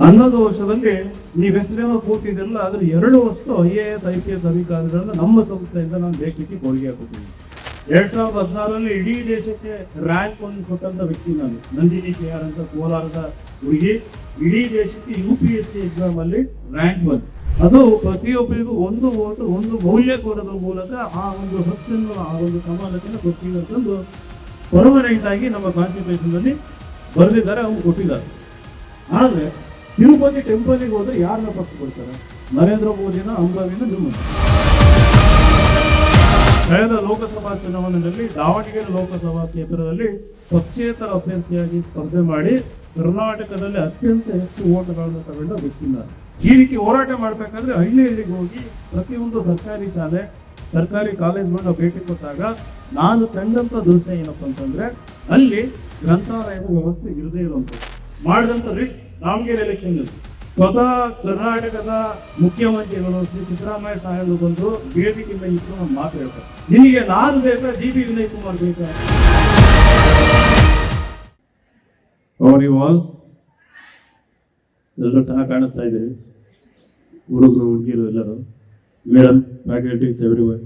ಹನ್ನೊಂದು ವರ್ಷದಲ್ಲಿ ನೀವು ಹೆಸರೇನೋ ಕೂತಿದ್ದೀರಲ್ಲ ಅದ್ರ ಎರಡು ವರ್ಷ I A S, I P S ಅಧಿಕಾರಿಗಳನ್ನ ನಮ್ಮ ಸಂಸ್ಥೆಯಿಂದ ನಾನು ದೇಶಕ್ಕೆ ಕೊಡುಗೆ ಹಾಕುತ್ತೀನಿ ಎರಡ್ ಸಾವಿರದ ಹದಿನಾರರಲ್ಲಿ ಇಡೀ ದೇಶಕ್ಕೆ ರ್ಯಾಂಕ್ ಒಂದು ಕೊಟ್ಟಂತ ವ್ಯಕ್ತಿ ನಾನು. ನಂದಿನಿ ಕೆ ಆರ್ ಅಂತ ಕೋಲಾರದ ಹುಡುಗಿ. ಇಡೀ ದೇಶಕ್ಕೆ U P S C exam ಅಲ್ಲಿ ರ್ಯಾಂಕ್ ಒನ್ ಅದು ಪ್ರತಿಯೊಬ್ಬರಿಗೂ ಒಂದು ಓಟು, ಒಂದು ಮೌಲ್ಯ ಕೊಡೋದ್ರ ಮೂಲಕ ಆ ಒಂದು ಹಕ್ಕನ್ನು ಆ ಒಂದು ಸಮಾನತೆಯನ್ನು ಕೊಡ್ತೀವಿ ಅಂತಂದು ಪರ್ಮನೆಂಟ್ ಆಗಿ ನಮ್ಮ ಕಾನ್ಸ್ಟಿಟ್ಯೂಷನ್ ಅಲ್ಲಿ ಬರೆದಿದ್ದಾರೆ, ಅವ್ರು ಕೊಟ್ಟಿದ್ದಾರೆ. ಆದ್ರೆ ತಿರುಪತಿ ಟೆಂಪಲ್ಗೆ ಹೋದ್ರೆ ಯಾರನ್ನ ಫಸ್ಟ್ ಕೊಡ್ತಾರೆ ನರೇಂದ್ರ ಮೋದಿನ ಅಂಬಾವಿನ ನಿಮ್ಮ ಕಳೆದ ಲೋಕಸಭಾ ಚುನಾವಣೆಯಲ್ಲಿ ದಾವಣಗೆರೆ ಲೋಕಸಭಾ ಕ್ಷೇತ್ರದಲ್ಲಿ ಪಕ್ಷೇತರ ಅಭ್ಯರ್ಥಿಯಾಗಿ ಸ್ಪರ್ಧೆ ಮಾಡಿ ಕರ್ನಾಟಕದಲ್ಲಿ ಅತ್ಯಂತ ಹೆಚ್ಚು ಓಟ್ಗಳನ್ನು ತಗೊಂಡ ವ್ಯಕ್ತಿ ಈ ರೀತಿ ಹೋರಾಟ ಮಾಡಬೇಕಾದ್ರೆ ಹಳ್ಳಿ ಹಳ್ಳಿಗೆ ಹೋಗಿ ಪ್ರತಿಯೊಂದು ಸರ್ಕಾರಿ ಶಾಲೆ, ಸರ್ಕಾರಿ ಕಾಲೇಜ್ಗಳನ್ನ ಭೇಟಿ ಕೊಟ್ಟಾಗ ನಾನು ತಂದಂತ ದೃಶ್ಯ ಏನಪ್ಪ ಅಂತಂದ್ರೆ ಅಲ್ಲಿ ಗ್ರಂಥಾಲಯದ ವ್ಯವಸ್ಥೆ ಇರದೇ ಇರುವಂಥದ್ದು. ಮಾಡಿದಂಥ ರಿಸ್ಕ್ ದಾವಣಗೆರೆ ಎಲೆಕ್ಷನ್ ಸ್ವತಃ ಕರ್ನಾಟಕದ ಮುಖ್ಯಮಂತ್ರಿಗಳು ಶ್ರೀ ಸಿದ್ದರಾಮಯ್ಯ ಸಾಹೇಬರು ಬಂದು ವೇದಿಕೆ ಮೇಲೆ ಒಂದು ಮಾತು ಹೇಳ್ತಾರೆ. ನಿನಗೆ ನಾನು ಬೇಕಾ? ಜಿ ಬಿ ವಿನಯ್ ಕುಮಾರ್ ಬೇಕಾ? ಅವ್ರಿ ವಾಲ್ ಎಲ್ಲರೂ ಚೆನ್ನಾಗಿ ಕಾಣಿಸ್ತಾ ಇದ್ದೀವಿ ಹುಡುಗರು, ಹುಡುಗಿರು ಎಲ್ಲರೂ. ಮೇಡಮ್ ಫ್ಯಾಕಲ್ಟೀಸ್ ಎವ್ರಿ ಒನ್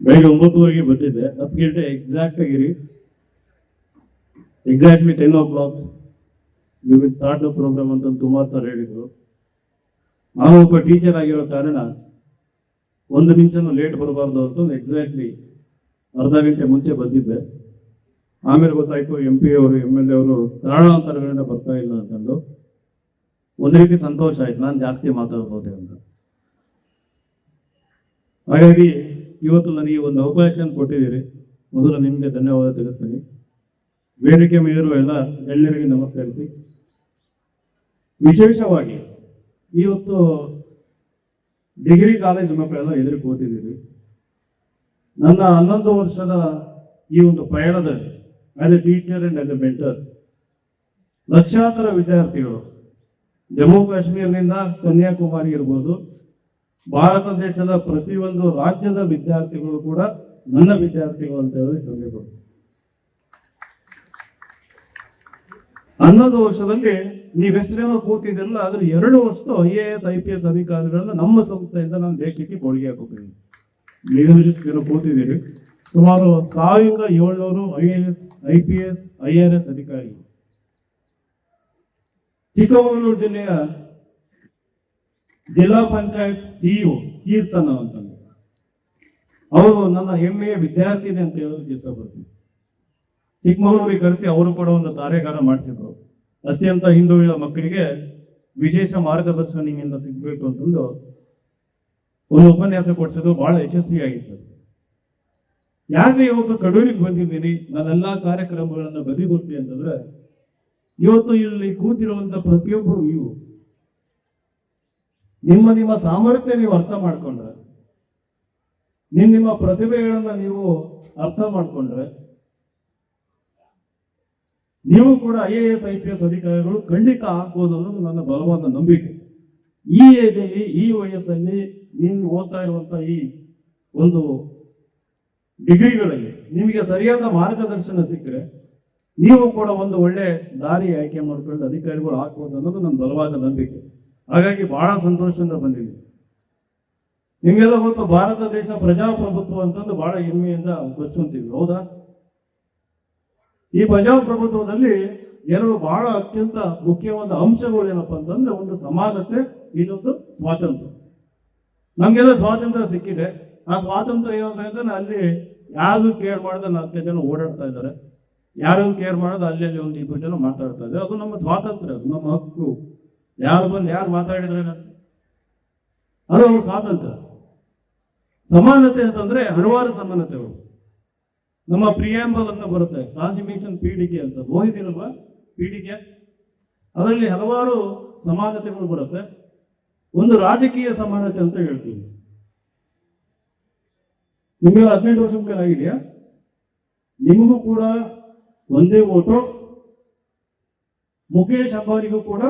ಬೆಳಿಗ್ಗೆ ಒಂಬತ್ತುವರೆಗೆ ಬಂದಿದ್ದೆ. ಹತ್ತು ಗಂಟೆ ಎಕ್ಸಾಕ್ಟ್ ಆಗಿರಿ exactly ten o'clock you will start program ಅಂತ ಕುಮಾರ್ ಸರ್ ಹೇಳಿದ್ರು. ನಾನು ಒಬ್ಬ ಟೀಚರ್ ಆಗಿರೋ ಕಾರಣ ಒಂದು ನಿಮಿಷನೂ ಲೇಟ್ ಬರಬಾರ್ದು ಅಂತ ಎಕ್ಸಾಕ್ಟ್ಲಿ ಅರ್ಧ ಗಂಟೆ ಮುಂಚೆ ಬಂದಿದ್ದೆ. ಆಮೇಲೆ ಗೊತ್ತಾಯ್ತು ಎಂ ಪಿ ಅವರು ಎಂ ಎಲ್ ಎ ಅವರು ಕಾರಣಾಂತರಗಳಿಂದ ಬರ್ತಾ ಇಲ್ಲ ಅಂತಂದು. ಒಂದು ರೀತಿ ಸಂತೋಷ ಆಯ್ತು, ನಾನು ಜಾಸ್ತಿ ಮಾತಾಡ್ಬೋದೆ ಅಂತ. ಹಾಗಾಗಿ ಇವತ್ತು ನನಗೆ ಒಂದು ಅವಕಾಶವನ್ನು ಕೊಟ್ಟಿದ್ದೀರಿ. ಮೊದಲು ನಿಮಗೆ ಧನ್ಯವಾದ ತಿಳಿಸ್ತೀನಿ. ವೇದಿಕೆ ಮೇರು ಎಲ್ಲ ಎಲ್ಲರಿಗೆ ನಮಸ್ಕರಿಸಿ. ವಿಶೇಷವಾಗಿ ಇವತ್ತು ಡಿಗ್ರಿ ಕಾಲೇಜ್ ಮಕ್ಕಳೆಲ್ಲ ಎದುರು ಕೂತಿದ್ದೀವಿ. ನನ್ನ ಹನ್ನೊಂದು ವರ್ಷದ ಈ ಒಂದು ಪಯಣದಲ್ಲಿ as a teacher and as a mentor ಲಕ್ಷಾಂತರ ವಿದ್ಯಾರ್ಥಿಗಳು ಜಮ್ಮು ಕಾಶ್ಮೀರದಿಂದ ಕನ್ಯಾಕುಮಾರಿ ಇರ್ಬೋದು, ಭಾರತ ದೇಶದ ಪ್ರತಿಯೊಂದು ರಾಜ್ಯದ ವಿದ್ಯಾರ್ಥಿಗಳು ಕೂಡ ನನ್ನ ವಿದ್ಯಾರ್ಥಿಗಳು ಅಂತ ಹೇಳಿ ಹೇಳಬಹುದು ಹನ್ನೊಂದು ವರ್ಷದಲ್ಲಿ ನೀವು ಹೆಸರೇನೋ ಕೂತಿದ್ದೀರಲ್ಲ ಅದ್ರ ಎರಡು ವರ್ಷ I A S I P S ಅಧಿಕಾರಿಗಳನ್ನ ನಮ್ಮ ಸಂಸ್ಥೆಯಿಂದ ನಾನು ದೇಶಕ್ಕೆ ಕೊಡುಗೆ ಹಾಕೋತೀನಿ ನೀವೆಷ್ಟು ಜನ ಕೂತಿದ್ದೀರಿ ಸುಮಾರು ಸಾವಿರದ ಏಳ್ನೂರು I A S I P S I R S ಅಧಿಕಾರಿ. ಚಿಕ್ಕಮಗಳೂರು ಜಿಲ್ಲೆಯ ಜಿಲ್ಲಾ ಪಂಚಾಯತ್ ಸಿಇಒ ಕೀರ್ತನ ಅಂತಂದು. ಅವರು ನನ್ನ ಹೆಮ್ಮೆಯ ವಿದ್ಯಾರ್ಥಿನಿ ಅಂತ ಹೇಳಿ ಇಷ್ಟಪಡ್ತೀನಿ. ಚಿಕ್ಕಮಗಳೂರಿಗೆ ಕರೆಸಿ ಅವರು ಕೂಡ ಒಂದು ಕಾರ್ಯಾಗಾರ ಮಾಡಿಸಿದ್ರು. ಅತ್ಯಂತ ಹಿಂದುಳಿದ ಮಕ್ಕಳಿಗೆ ವಿಶೇಷ ಮಾರ್ಗದರ್ಶನ ನಿಮ್ಮಿಂದ ಸಿಗಬೇಕು ಅಂತಂದು ಒಂದು ಉಪನ್ಯಾಸ ಕೊಡಿಸಿದ್ರು. ಬಹಳ ಯಶಸ್ವಿಯಾಗಿತ್ತು ಯಾಕೆ ಇವತ್ತು ಕಡೂರಿಗೆ ಬಂದಿದ್ದೀನಿ ನಾನೆಲ್ಲ ಕಾರ್ಯಕ್ರಮಗಳನ್ನು ಬದಿಗೊತ್ತಿ ಅಂತಂದ್ರೆ, ಇವತ್ತು ಇಲ್ಲಿ ಕೂತಿರುವಂತ ಪ್ರತಿಯೊಬ್ಬರು ನೀವು, ನಿಮ್ಮ ನಿಮ್ಮ ಸಾಮರ್ಥ್ಯ ನೀವು ಅರ್ಥ ಮಾಡಿಕೊಂಡ್ರೆ ನಿಮ್ಮ ನಿಮ್ಮ ಪ್ರತಿಭೆಗಳನ್ನು ನೀವು ಅರ್ಥ ಮಾಡ್ಕೊಂಡ್ರೆ ನೀವು ಕೂಡ I A S I P S ಅಧಿಕಾರಿಗಳು ಖಂಡಿತ ಆಗ್ಬೋದು ಅನ್ನೋದು ನನ್ನ ಬಲವಾದ ನಂಬಿಕೆ. ಈ ಏಜಲ್ಲಿ ಈ ವಯಸ್ಸಲ್ಲಿ ನೀವು ಓದ್ತಾ ಇರುವಂತ ಈ ಒಂದು ಡಿಗ್ರಿಗಳಲ್ಲಿ ನಿಮಗೆ ಸರಿಯಾದ ಮಾರ್ಗದರ್ಶನ ಸಿಕ್ಕರೆ ನೀವು ಕೂಡ ಒಂದು ಒಳ್ಳೆ ದಾರಿ ಆಯ್ಕೆ ಮಾಡ್ಕೊಂಡು ಅಧಿಕಾರಿಗಳು ಆಗ್ಬೋದು ಅನ್ನೋದು ನನ್ನ ಬಲವಾದ ನಂಬಿಕೆ. ಹಾಗಾಗಿ ಬಹಳ ಸಂತೋಷದಿಂದ ಬಂದಿದೆ ನಿಮಗೆಲ್ಲ ಗೊತ್ತು, ಭಾರತ ದೇಶ ಪ್ರಜಾಪ್ರಭುತ್ವ ಅಂತಂದು ಬಹಳ ಹೆಮ್ಮೆಯಿಂದ ಬಚ್ಕೊಂತೀವಿ ಹೌದಾ? ಈ ಪ್ರಜಾಪ್ರಭುತ್ವದಲ್ಲಿ ಎರಡು ಬಹಳ ಅತ್ಯಂತ ಮುಖ್ಯವಾದ ಅಂಶಗಳು ಏನಪ್ಪ ಅಂತಂದ್ರೆ ಒಂದು ಸಮಾನತೆ, ಇನ್ನೊಂದು ಸ್ವಾತಂತ್ರ್ಯ. ನಮಗೆಲ್ಲ ಸ್ವಾತಂತ್ರ್ಯ ಸಿಕ್ಕಿದೆ. ಆ ಸ್ವಾತಂತ್ರ್ಯ ಏನಂತ ಅಲ್ಲಿ ಯಾರು ಕೇರ್ ಮಾಡದೆ ನಾಲ್ಕೈದು ಜನ ಓಡಾಡ್ತಾ ಇದ್ದಾರೆ. ಯಾರು ಕೇರ್ ಮಾಡೋದು ಅಲ್ಲಿ ಅಲ್ಲಿ ಒಂದು ಇಬ್ಬರು ಜನ ಮಾತಾಡ್ತಾ ಇದ್ದಾರೆ. ಅದು ನಮ್ಮ ಸ್ವಾತಂತ್ರ್ಯ, ಅದು ನಮ್ಮ ಹಕ್ಕು. ಯಾರು ಬಂದು ಯಾರು ಮಾತಾಡಿದ್ರೆ ಅದು ಸ್ವಾತಂತ್ರ್ಯ. ಸಮಾನತೆ ಅಂತಂದ್ರೆ ಹಲವಾರು ಸಮಾನತೆಗಳು. ನಮ್ಮ ಪ್ರಿಯಾಂಬಲ್ ಅಂತ ಬರುತ್ತೆ ಕಾನ್ಸ್ಟಿಟ್ಯೂಷನ್ ಪೀಡಿಕೆ ಅಂತ. ಓದಿದಿರಲ್ವಾ ಪೀಡಿಕೆ? ಅದರಲ್ಲಿ ಹಲವಾರು ಸಮಾನತೆಗಳು ಬರುತ್ತೆ. ಒಂದು ರಾಜಕೀಯ ಸಮಾನತೆ ಅಂತ ಹೇಳ್ತೀವಿ ನಿಮಗೆ ಹದಿನೆಂಟು ವರ್ಷ ಆಗಿದೆಯಾ? ನಿಮಗೂ ಕೂಡ ಒಂದೇ ಓಟು. ಮುಖೇಶ್ ಅಂಬಾನಿಗೂ ಕೂಡ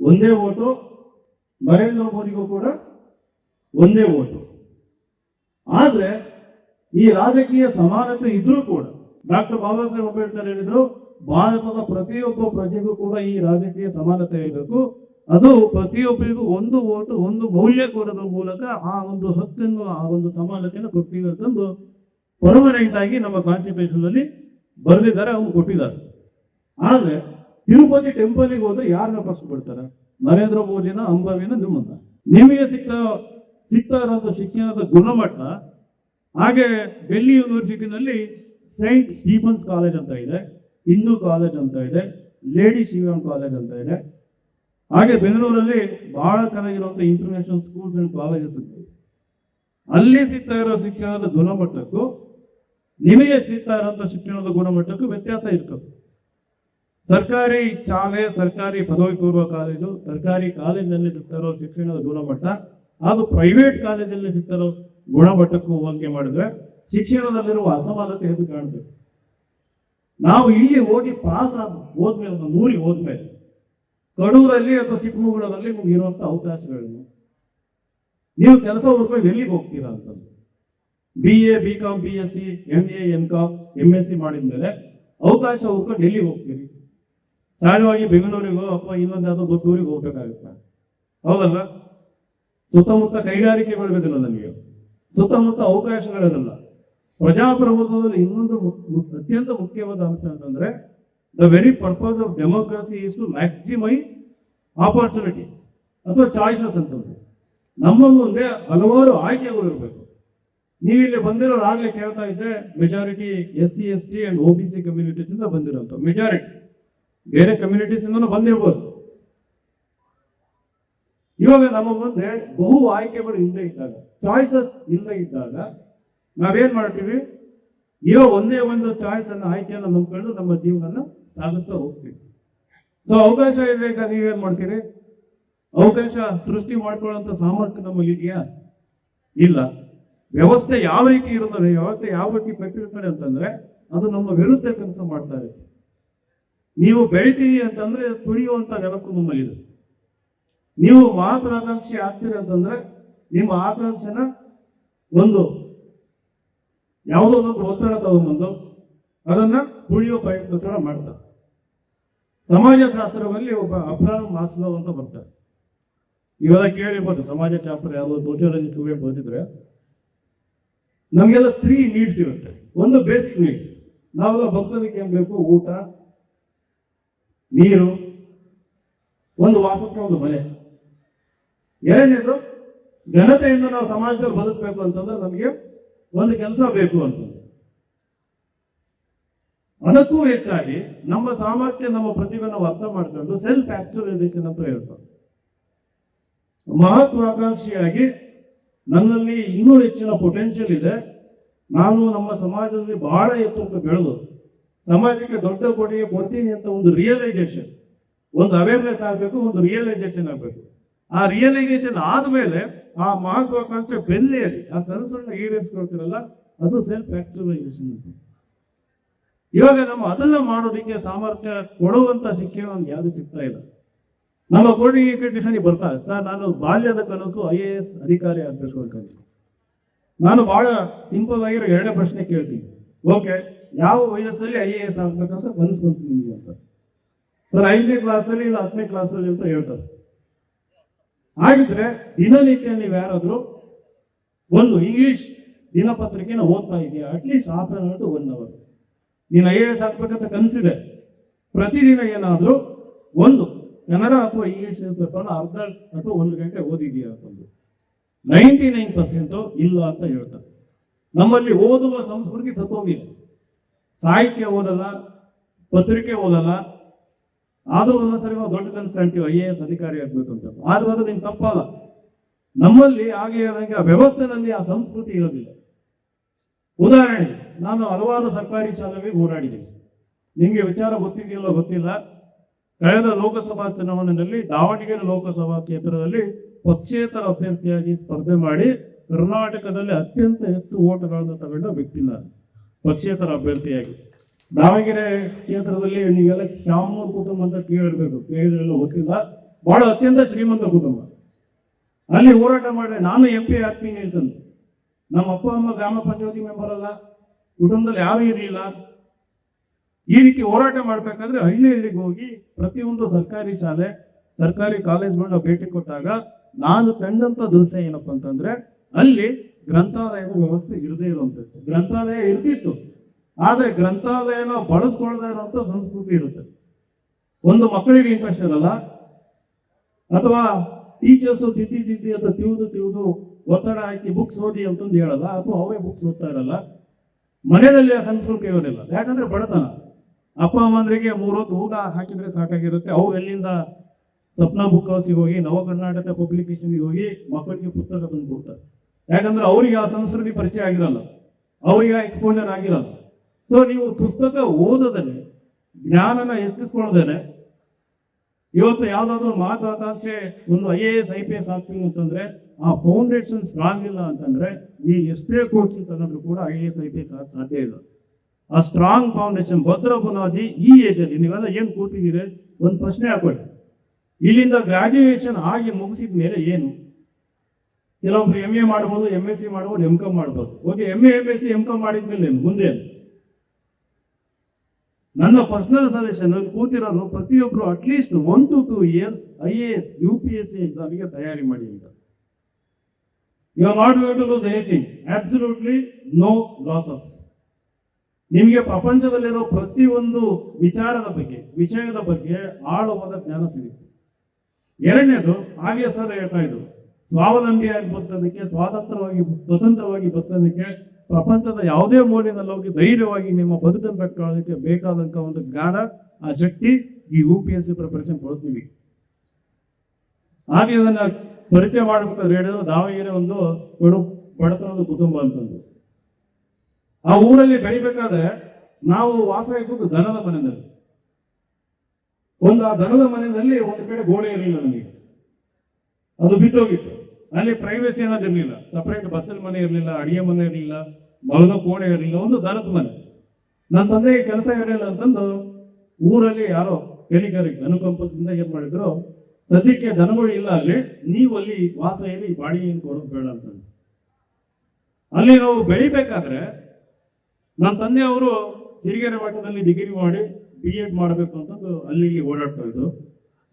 ಒಂದೇ ಓಟು. ನರೇಂದ್ರ ಮೋದಿಗೂ ಕೂಡ ಒಂದೇ ಓಟು. ಆದ್ರೆ ಈ ರಾಜಕೀಯ ಸಮಾನತೆ ಇದ್ರೂ ಕೂಡ ಡಾಕ್ಟರ್ ಬಾಬಾ ಸಾಹೇಬ್ ಅಂಬೇಡ್ಕರ್ ಹೇಳಿದ್ರು, ಭಾರತದ ಪ್ರತಿಯೊಬ್ಬ ಪ್ರಜೆಗೂ ಕೂಡ ಈ ರಾಜಕೀಯ ಸಮಾನತೆ ಇರಬೇಕು. ಅದು ಪ್ರತಿಯೊಬ್ಬರಿಗೂ ಒಂದು ಓಟು, ಒಂದು ಮೌಲ್ಯ ಕೊಡೋದ್ರ ಮೂಲಕ ಆ ಒಂದು ಹಕ್ಕನ್ನು, ಆ ಒಂದು ಸಮಾನತೆಯನ್ನು ಕೊಡ್ತೀವಿ ಅಂತಂದು ಪರ್ಮನೆಂಟ್ ಆಗಿ ನಮ್ಮ ಕಾನ್ಸ್ಟಿಟ್ಯೂಷನ್ ಅಲ್ಲಿ ಬರೆದಿದ್ದಾರೆ ಅವ್ನು ಕೊಟ್ಟಿದ್ದಾರೆ. ಆದರೆ ತಿರುಪತಿ ಟೆಂಪಲ್ಗೆ ಹೋದ್ರೆ ಯಾರನ್ನ ಫಸ್ಟ್ ಬಿಡ್ತಾರೆ ನರೇಂದ್ರ ಮೋದಿನ ಅಂಬಾವಿನ ನಿಮ್ಮನ್ನ. ನಿಮಗೆ ಸಿಕ್ತ ಸಿಗ್ತಾ ಇರೋಂಥ ಶಿಕ್ಷಣದ ಗುಣಮಟ್ಟ ಹಾಗೆ ಡೆಲ್ಲಿ ಯೂನಿವರ್ಸಿಟಿನಲ್ಲಿ ಸೈಂಟ್ ಸ್ಟೀಫನ್ಸ್ ಕಾಲೇಜ್ ಅಂತ ಇದೆ ಹಿಂದೂ ಕಾಲೇಜ್ ಅಂತ ಇದೆ ಲೇಡಿ ಶಿವಮ್ ಕಾಲೇಜ್ ಅಂತ ಇದೆ. ಹಾಗೆ ಬೆಂಗಳೂರಲ್ಲಿ ಬಹಳ ಚೆನ್ನಾಗಿರುವಂಥ ಇಂಟರ್ನ್ಯಾಷನಲ್ ಸ್ಕೂಲ್ಸ್ ಅಂಡ್ ಕಾಲೇಜಸ್ ಅಲ್ಲಿ ಸಿಗ್ತಾ ಇರೋ ಶಿಕ್ಷಣದ ಗುಣಮಟ್ಟಕ್ಕೂ, ನಿಮಗೆ ಸಿಗ್ತಾ ಇರೋಂಥ ಶಿಕ್ಷಣದ ಗುಣಮಟ್ಟಕ್ಕೂ ವ್ಯತ್ಯಾಸ ಇರ್ತದೆ. ಸರ್ಕಾರಿ ಶಾಲೆ, ಸರ್ಕಾರಿ ಪದವಿ ಪೂರ್ವ ಕಾಲೇಜು, ಸರ್ಕಾರಿ ಕಾಲೇಜಿನಲ್ಲಿ ಸಿಗ್ತಾ ಇರೋ ಶಿಕ್ಷಣದ ಗುಣಮಟ್ಟ, ಅದು ಪ್ರೈವೇಟ್ ಕಾಲೇಜಲ್ಲಿ ಸಿಗ್ತಾರೋ ಗುಣಮಟ್ಟಕ್ಕೂ ಹೋಲಿಕೆ ಮಾಡಿದ್ರೆ ಶಿಕ್ಷಣದಲ್ಲಿರುವ ಅಸಮಾನತೆ ಎದ್ದು ಕಾಣಬೇಕು ನಾವು ಇಲ್ಲಿ ಹೋಗಿ ಪಾಸ್ ಆದ ಹೋದ್ಮೇಲೆ ಒಂದು ಊರಿಗೆ ಹೋದ್ಮೇಲೆ ಕಡೂರಲ್ಲಿ ಅಥವಾ ಚಿಕ್ಕಮಗಳೂರಲ್ಲಿ ನಿಮ್ಗೆ ಇರುವಂಥ ಅವಕಾಶಗಳನ್ನು ನೀವು ಕೆಲಸ ಹುಡ್ಕೊಂಡು ಎಲ್ಲಿಗೆ ಹೋಗ್ತೀರಾ ಅಂತಂದು B A B com B S C M A N com M S C ಮಾಡಿದ್ಮೇಲೆ ಅವಕಾಶ ಹುಡ್ಕೊಂಡು ಎಲ್ಲಿಗೆ ಹೋಗ್ತೀರಿ? ಸಹಜವಾಗಿ ಬೆಂಗಳೂರಿಗೋ ಅಥವಾ ಇನ್ನೊಂದು ಯಾವುದೋ ದೊಡ್ಡ ಊರಿಗೆ ಹೋಗ್ಬೇಕಾಗುತ್ತೆ. ಹೌದಲ್ಲ ಸುತ್ತಮುತ್ತ ಕೈಗಾರಿಕೆ ಬೇಕಿಲ್ಲ ನನಗೆ ಸುತ್ತಮುತ್ತ ಅವಕಾಶಗಳಿರಲ್ಲ. ಪ್ರಜಾಪ್ರಭುತ್ವದಲ್ಲಿ ಇನ್ನೊಂದು ಅತ್ಯಂತ ಮುಖ್ಯವಾದ ಅಂಶ ಅಂತಂದ್ರೆ the very purpose of democracy is to maximise opportunities ಅಥವಾ ಚಾಯ್ಸಸ್ ಅಂತಂದ್ರೆ ನಮ್ಮ ಮುಂದೆ ಹಲವಾರು ಆಯ್ಕೆಗಳು ಇರಬೇಕು. ನೀವು ಇಲ್ಲಿ ಬಂದಿರೋರು ಆಗ್ಲೇ ಕೇಳ್ತಾ ಇದ್ದೆ majority S C S T and O B C communities ಇಂದ ಬಂದಿರೋಂಥ ಮೆಜಾರಿಟಿ ಬೇರೆ ಕಮ್ಯುನಿಟೀಸ್ ಇಂದನೂ ಬಂದಿರ್ಬೋದು. ಇವಾಗ ನಮ್ಮ ಮುಂದೆ ಬಹು ಆಯ್ಕೆಗಳು ಹಿಂದೆ ಇದ್ದಾಗ ಚಾಯ್ಸಸ್ ಇಲ್ಲದೆ ಇದ್ದಾಗ ನಾವೇನ್ ಮಾಡ್ತೀವಿ? ಇರೋ ಒಂದೇ ಒಂದು ಚಾಯ್ಸ್ ಅನ್ನ, ಆಯ್ಕೆಯನ್ನು ನಂಬ್ಕೊಂಡು ನಮ್ಮ ಜೀವನ ಸಾಧಿಸ್ತಾ ಹೋಗ್ತೀವಿ. ಸೊ ಅವಕಾಶ ಇರಬೇಕ ನೀವೇನ್ ಮಾಡ್ತೀರಿ? ಅವಕಾಶ ಸೃಷ್ಟಿ ಮಾಡ್ಕೊಳ್ಳೋಂಥ ಸಾಮರ್ಥ್ಯ ಇದೆಯಾ? ಇಲ್ಲ. ವ್ಯವಸ್ಥೆ ಯಾವ ರೀತಿ ಇರುತ್ತದೆ, ವ್ಯವಸ್ಥೆ ಯಾವ ರೀತಿ ಕಟ್ಟಿರ್ತಾರೆ ಅಂತಂದ್ರೆ, ಅದು ನಮ್ಮ ವಿರುದ್ಧ ಕೆಲಸ ಮಾಡ್ತಾರೆ ನೀವು ಬೆಳಿತೀರಿ ಅಂತಂದ್ರೆ ತುಳಿಯುವಂತ ನೆನಪು ನಮ್ಮಲ್ಲಿದೆ ನೀವು ಮಹತ್ವಾಕಾಂಕ್ಷಿ ಆಗ್ತೀರಿ ಅಂತಂದ್ರೆ ನಿಮ್ಮ ಆಕಾಂಕ್ಷೆನ ಒಂದು ಯಾವುದೋ ಒಂದು ಒತ್ತಡ ತಗೊಂಡ್ಬಂದು ಅದನ್ನ ತುಳಿಯೋ ಪ್ರಯತ್ನ ಥರ ಮಾಡ್ತಾರೆ. ಸಮಾಜಶಾಸ್ತ್ರದಲ್ಲಿ ಒಬ್ಬ ಅಬ್ರಾಹಂ ಮಾಸ್ಲೋ ಅಂತ ಬರ್ತಾರೆ. ಇವೆಲ್ಲ ಕೇಳಿರ್ಬೋದು ಸಮಾಜಶಾಸ್ತ್ರ ಯಾವುದೋ ಗೋಚರದಲ್ಲಿ ಸುವೆ ಓದಿದ್ರೆ ನಮಗೆಲ್ಲ ತ್ರೀ ನೀಡ್ಸ್ ಇರುತ್ತೆ. ಒಂದು ಬೇಸಿಕ್ ನೀಡ್ಸ್ ನಾವೆಲ್ಲ ಭಕ್ತದಕ್ಕೆ ಏನು ಬೇಕು? ಊಟ, ನೀರು, ಒಂದು ವಾಸಕ್ಕೆ ಒಂದು ಮನೆ. ಎರಡನೇದು ಘನತೆಯಿಂದ ನಾವು ಸಮಾಜದಲ್ಲಿ ಬದುಕಬೇಕು ಅಂತಂದ್ರೆ ನಮಗೆ ಒಂದು ಕೆಲಸ ಬೇಕು ಅಂತ. ಅದಕ್ಕೂ ಹೆಚ್ಚಾಗಿ ನಮ್ಮ ಸಾಮರ್ಥ್ಯ, ನಮ್ಮ ಪ್ರತಿಭೆಯನ್ನು ಅರ್ಥ ಮಾಡ್ಕೊಂಡು ಸೆಲ್ಫ್ ಆಕ್ಚುಲೈಸೇಷನ್ ಅಂತ ಹೇಳ್ತಾರೆ ಮಹತ್ವಾಕಾಂಕ್ಷಿಯಾಗಿ ನನ್ನಲ್ಲಿ ಇನ್ನೂ ಹೆಚ್ಚಿನ ಪೊಟೆನ್ಷಿಯಲ್ ಇದೆ. ನಾನು ನಮ್ಮ ಸಮಾಜದಲ್ಲಿ ಬಹಳ ಎತ್ತರಕ್ಕೆ ಬೆಳೆದು, ಸಮಾಜಕ್ಕೆ ದೊಡ್ಡ ಕೊಡುಗೆ ಕೊಡ್ತೀನಿ ಅಂತ ಒಂದು ರಿಯಲೈಸೇಷನ್ ಒಂದು ಅವೇರ್ನೆಸ್ ಆಗಬೇಕು, ಒಂದು ರಿಯಲೈಸೇಷನ್ ಆಗಬೇಕು. ಆ ರಿಯಲೈಸೇಷನ್ ಆದಮೇಲೆ ಆ ಮಹತ್ವಾಕಾಂಕ್ಷೆ ಬೆನ್ನೆಯಲ್ಲಿ, ಆ ಕನಸನ್ನು ಈಡೇರಿಸ್ಕೊಳ್ತೀರಲ್ಲ, ಅದು ಸೆಲ್ಫ್ ಆಕ್ಚುಲೈಸೇಷನ್ ಅಂತ. ಇವಾಗ ನಮ್ಮ ಅದನ್ನ ಮಾಡೋದಕ್ಕೆ ಸಾಮರ್ಥ್ಯ ಕೊಡುವಂತ ಶಿಕ್ಷಣ ನಮ್ಗೆ ಯಾವುದು ಸಿಗ್ತಾ ಇಲ್ಲ. ನಮ್ಮ ಕೋರ್ಡಿನೇಟೇಷನ್ಗೆ ಬರ್ತಾರೆ ಸರ್, ನಾನು ಬಾಲ್ಯದ ಕನಸು ಐ ಎ ಎಸ್ ಅಧಿಕಾರಿ ಆಗಬೇಕು ಕನಸು ನಾನು ಬಹಳ ಸಿಂಪಲ್ ಆಗಿರೋ ಎರಡೇ ಪ್ರಶ್ನೆ ಕೇಳ್ತೀನಿ. ಓಕೆ, ಯಾವ ವಯಸ್ಸಲ್ಲಿ ಐ ಎ ಎಸ್ ಆಗ್ಬೇಕಂತ ನಿಮ್ಗೆ ಅಂತ ಸರ್, ಐದನೇ ಕ್ಲಾಸಲ್ಲಿ ಇಲ್ಲ, ಹತ್ತನೇ ಕ್ಲಾಸಲ್ಲಿ ಅಂತ ಹೇಳ್ತಾರೆ. ಹಾಗಿದ್ರೆ ದಿನನಿತ್ಯ ನೀವು ಯಾರಾದರೂ ಒಂದು ಇಂಗ್ಲಿಷ್ ದಿನಪತ್ರಿಕೆನ ಓದ್ತಾ ಇದೆಯಾ at least half an hour to one hour ನೀನು ಐ ಎ ಎಸ್ ಆಗ್ಬೇಕಂತ ಕನಸಿದೆ. ಪ್ರತಿದಿನ ಏನಾದರೂ ಒಂದು ಕನ್ನಡ ಅಥವಾ ಇಂಗ್ಲಿಷ್ ಪೇಪರ್ನ ಅರ್ಧ ಅಥವಾ ಒಂದು ಗಂಟೆ ಓದಿದೆಯಾ ಅಂತಂದು ನೈಂಟಿ ನೈನ್ ಪರ್ಸೆಂಟು ಇಲ್ಲ ಅಂತ ಹೇಳ್ತಾರೆ. ನಮ್ಮಲ್ಲಿ ಓದುವ ಸಂಸ್ಕೃತಿ ಸತ್ತೋಗಿದೆ. ಸಾಹಿತ್ಯ ಓದಲ್ಲ, ಪತ್ರಿಕೆ ಓದಲ್ಲ ಆದರೂ ಒಂದೊಂದ್ಸರಿ ನಾವು ದೊಡ್ಡ ಕನಸು ಅಂತೀವಿ ಐ ಎ ಎಸ್ ಅಧಿಕಾರಿ ಆಗಬೇಕು ಅಂತ. ಆದರೂ ಅದು ನಿನ್ ತಪ್ಪಲ್ಲ. ನಮ್ಮಲ್ಲಿ ಹಾಗೆ ಆ ವ್ಯವಸ್ಥೆನಲ್ಲಿ ಆ ಸಂಸ್ಕೃತಿ ಇರೋದಿಲ್ಲ. ಉದಾಹರಣೆ ನಾನು ಹಲವಾರು ಸರ್ಕಾರಿ ಶಾಲೆಗೆ ಓಡಾಡಿದ್ದೀನಿ. ನಿಮಗೆ ವಿಚಾರ ಗೊತ್ತಿದೆಯಲ್ಲೋ ಗೊತ್ತಿಲ್ಲ. ಕಳೆದ ಲೋಕಸಭಾ ಚುನಾವಣೆಯಲ್ಲಿ, ದಾವಣಗೆರೆ ಲೋಕಸಭಾ ಕ್ಷೇತ್ರದಲ್ಲಿ ಪಕ್ಷೇತರ ಅಭ್ಯರ್ಥಿಯಾಗಿ ಸ್ಪರ್ಧೆ ಮಾಡಿ ಕರ್ನಾಟಕದಲ್ಲಿ ಅತ್ಯಂತ ಹೆಚ್ಚು ಓಟುಗಳನ್ನು ತಗೊಂಡ ವ್ಯಕ್ತಿ ನಾನು. ಪಕ್ಷೇತರ ಅಭ್ಯರ್ಥಿಯಾಗಿ. ದಾವಣಗೆರೆ ಕ್ಷೇತ್ರದಲ್ಲಿ ನೀವೆಲ್ಲ ಚಾಮೂರ್ ಕುಟುಂಬ ಅಂತ ಕೇಳಿರ್ಬೇಕು. ಕೇಳಿದ್ರೆಲ್ಲ ಗೊತ್ತಿಲ್ಲ. ಬಹಳ ಅತ್ಯಂತ ಶ್ರೀಮಂತ ಕುಟುಂಬ. ಅಲ್ಲಿ ಹೋರಾಟ ಮಾಡಿದೆ ನಾನು ಎಂ ಪಿ ಆಗ್ತೀನಿ ಅಂತಂದು ನಮ್ಮ ಅಪ್ಪ, ಅಮ್ಮ ಗ್ರಾಮ ಪಂಚಾಯತಿ ಮೆಂಬರ್ ಅಲ್ಲ. ಕುಟುಂಬದಲ್ಲಿ ಯಾರೂ ಇರಲಿಲ್ಲ. ಈ ರೀತಿ ಹೋರಾಟ ಮಾಡಬೇಕಾದ್ರೆ ಹಳ್ಳಿ ಹಳ್ಳಿಗೆ ಹೋಗಿ ಪ್ರತಿಯೊಂದು ಸರ್ಕಾರಿ ಶಾಲೆ, ಸರ್ಕಾರಿ ಕಾಲೇಜ್ಗಳನ್ನ ಭೇಟಿ ಕೊಟ್ಟಾಗ ನಾನು ಕಂಡಂತ ದೋಸೆ ಏನಪ್ಪ ಅಂತಂದ್ರೆ ಅಲ್ಲಿ ಗ್ರಂಥಾಲಯದ ವ್ಯವಸ್ಥೆ ಇರದೇ ಇರುವಂಥದ್ದು. ಗ್ರಂಥಾಲಯ ಇರ್ತಿತ್ತು. ಆದ್ರೆ ಗ್ರಂಥಾಲಯನ ಬಳಸ್ಕೊಳ್ಳದೇ ಇರುವಂತ ಸಂಸ್ಕೃತಿ ಇರುತ್ತೆ. ಒಂದು ಮಕ್ಕಳಿಗೆ ಇಂಟ್ರೆಸ್ಟ್ ಇರಲ್ಲ ಅಥವಾ ಟೀಚರ್ಸ್ ತಿದ್ದಿ ತಿದ್ದಿ ಅಂತ ತಿವಿದು ತಿವಿದು ಒತ್ತಡ ಹಾಕಿ ಬುಕ್ಸ್ ಓದಿ ಅಂತಂದು ಹೇಳಲ್ಲ ಅಥವಾ ಅವೇ ಬುಕ್ಸ್ ಓದ್ತಾ ಇರಲ್ಲ. ಮನೆಯಲ್ಲಿ ಆ ಸಂಸ್ಕೃತಿ ಇರೋದಿಲ್ಲ. ಯಾಕಂದ್ರೆ ಬಡತನ. ಅಪ್ಪ ಅಮ್ಮಂದ್ರಿಗೆ ಮೂರೊತ್ತು ಊಟ ಹಾಕಿದ್ರೆ ಸಾಕಾಗಿರುತ್ತೆ. ಅವು ಎಲ್ಲಿಂದ ಸ್ವಪ್ನ ಬುಕ್ ಹೌಸಿಗೆ ಹೋಗಿ ನವ ಕರ್ನಾಟಕ ಪಬ್ಲಿಕೇಶನ್ಗೆ ಹೋಗಿ ಮಕ್ಕಳಿಗೆ ಪುಸ್ತಕ ತಂದು ಕೊಡ್ತಾರೆ ಯಾಕಂದ್ರೆ ಅವರಿಗೆ ಆ ಸಂಸ್ಕೃತಿ ಪರಿಚಯ ಆಗಿರಲ್ಲ. ಅವರಿಗೆ ಎಕ್ಸ್ಪೋಜರ್ ಆಗಿರಲ್ಲ. ಸೊ ನೀವು ಪುಸ್ತಕ ಓದೋದನ್ನೇ, ಜ್ಞಾನನ ಹೆಚ್ಚಿಸ್ಕೊಳ್ಳೋದೇನೆ ಇವತ್ತು ಯಾವುದಾದ್ರೂ ಮಾತಾಕಾಂಕ್ಷೆ ಒಂದು I A S I P S ಆಗ್ತೀವಿ ಅಂತಂದ್ರೆ, ಆ ಫೌಂಡೇಶನ್ ಸ್ಟ್ರಾಂಗ್ ಇಲ್ಲ ಅಂತಂದ್ರೆ, ಈ ಎಷ್ಟೇ ಕೋಚಿಂಗ್ ತಗೊಂಡ್ರು ಕೂಡ I A S I P S ಆಗ ಸಾಧ್ಯ ಇಲ್ಲ. ಆ ಸ್ಟ್ರಾಂಗ್ ಫೌಂಡೇಶನ್ ಭದ್ರ ಬುನಾದಿ ಈ ಏಜಲ್ಲಿ ನೀವೆಲ್ಲ ಏನು ಕೂತಿದ್ದೀರಿ? ಒಂದು ಪ್ರಶ್ನೆ ಹಾಕೊಳ್ಳಿ. ಇಲ್ಲಿಂದ ಗ್ರಾಜ್ಯುಯೇಷನ್ ಆಗಿ ಮುಗಿಸಿದ ಮೇಲೆ ಏನು? ಕೆಲವೊಬ್ರು ಎಂ ಎ ಮಾಡ್ಬೋದು ಎಂ ಎಸ್ ಸಿ ಮಾಡ್ಬೋದು ಎಂ ಕಾಮ್ ಮಾಡ್ಬೋದು. Okay M A S C M com ಮಾಡಿದ್ಮೇಲೆ ಮುಂದೆ? ನನ್ನ ಪರ್ಸನಲ್ ಸಜೆಷನ್ ಕೂತಿರೋದು ಪ್ರತಿಯೊಬ್ಬರು at least one to two years I A S U P S C ಎಕ್ಸಾಮಿಗೆ ತಯಾರಿ ಮಾಡಿ ಅಂತ you are not going to lose anything absolutely no losses ನಿಮಗೆ ಪ್ರಪಂಚದಲ್ಲಿರೋ ಪ್ರತಿಯೊಂದು ವಿಚಾರದ ಬಗ್ಗೆ, ವಿಷಯದ ಬಗ್ಗೆ ಆಳವಾದ ಜ್ಞಾನ ಸಿಗುತ್ತೆ. ಎರಡನೇದು ಹಾಗೆ ಸರ್ ಹೇಳ್ತಾ ಇದ್ರು ಸ್ವಾವಲಂಬಿಯಾಗಿ ಬರ್ತದಕ್ಕೆ ಸ್ವಾತಂತ್ರ್ಯವಾಗಿ, ಸ್ವತಂತ್ರವಾಗಿ ಬರ್ತದಕ್ಕೆ ಪ್ರಪಂಚದ ಯಾವುದೇ ಮೂಲೆಯಲ್ಲಿ ಹೋಗಿ ಧೈರ್ಯವಾಗಿ ನಿಮ್ಮ ಬದುಕನ್ನು ಕಟ್ಕೊಳ್ಳೋದಕ್ಕೆ ಬೇಕಾದಂಥ ಒಂದು ಗಾಢ ಆ ಶಕ್ತಿ ಈ U P S C preparation ಕೊಡ್ತೀವಿ ಹಾಗೆ ಅದನ್ನ ಪರಿಚಯ ಮಾಡಬೇಕಾದ್ರೆ ಹೇಳಿದ್ರು, ದಾವಣಗೆರೆ ಒಂದು ಕೊಡು ಬಡತನದ ಕುಟುಂಬ ಅಂತಂದು ಆ ಊರಲ್ಲಿ ಬೆಳಿಬೇಕಾದ್ರೆ ನಾವು ವಾಸ ಇದ್ದದ್ದು ದನದ ಮನೆಯಲ್ಲಿ. ಒಂದು ಆ ದನದ ಮನೆಯಲ್ಲಿ ಒಂದು ಕಡೆ ಗೋಡೆ ಇರಲಿಲ್ಲ ನನಗೆ ಅದು ಬಿದ್ದೋಗಿತ್ತು. ಅಲ್ಲಿ ಪ್ರೈವೇಸಿ ಅನ್ನೋದು ಇರಲಿಲ್ಲ. ಸಪ್ರೇಟ್ ಬತ್ತಲ ಮನೆ ಇರಲಿಲ್ಲ, ಅಡಿಗೆ ಮನೆ ಇರಲಿಲ್ಲ, ಮಲಗೋ ಕೋಣೆ ಇರಲಿಲ್ಲ, ಒಂದು ದನದ ಮನೆ. ನನ್ನ ತಂದೆಗೆ ಕೆಲಸ ಇರಲಿಲ್ಲ ಅಂತಂದು ಊರಲ್ಲಿ ಯಾರೋ ಕೇಳಿಕರಿಗೆ ಅನುಕಂಪದಿಂದ ಏನು ಮಾಡಿದ್ರು, ಸದ್ಯಕ್ಕೆ ದನಗಳು ಇಲ್ಲ ಅಲ್ಲಿ, ನೀವು ಅಲ್ಲಿ ವಾಸ ಬಾಡಿ ಏನು ಕೊಡೋದು ಬೇಡ ಅಂತ ಅಲ್ಲಿ ನಾವು ಬೆಳಿಬೇಕಾದ್ರೆ ನನ್ನ ತಂದೆಯವರು ಸಿರಿಗೆರೆ ಮಠದಲ್ಲಿ ಡಿಗ್ರಿ ಮಾಡಿ ಬಿ ಎಡ್ ಮಾಡಬೇಕು ಅಂತಂದು ಅಲ್ಲಿ ಇಲ್ಲಿ ಓಡಾಡ್ತಾ ಇದ್ರು.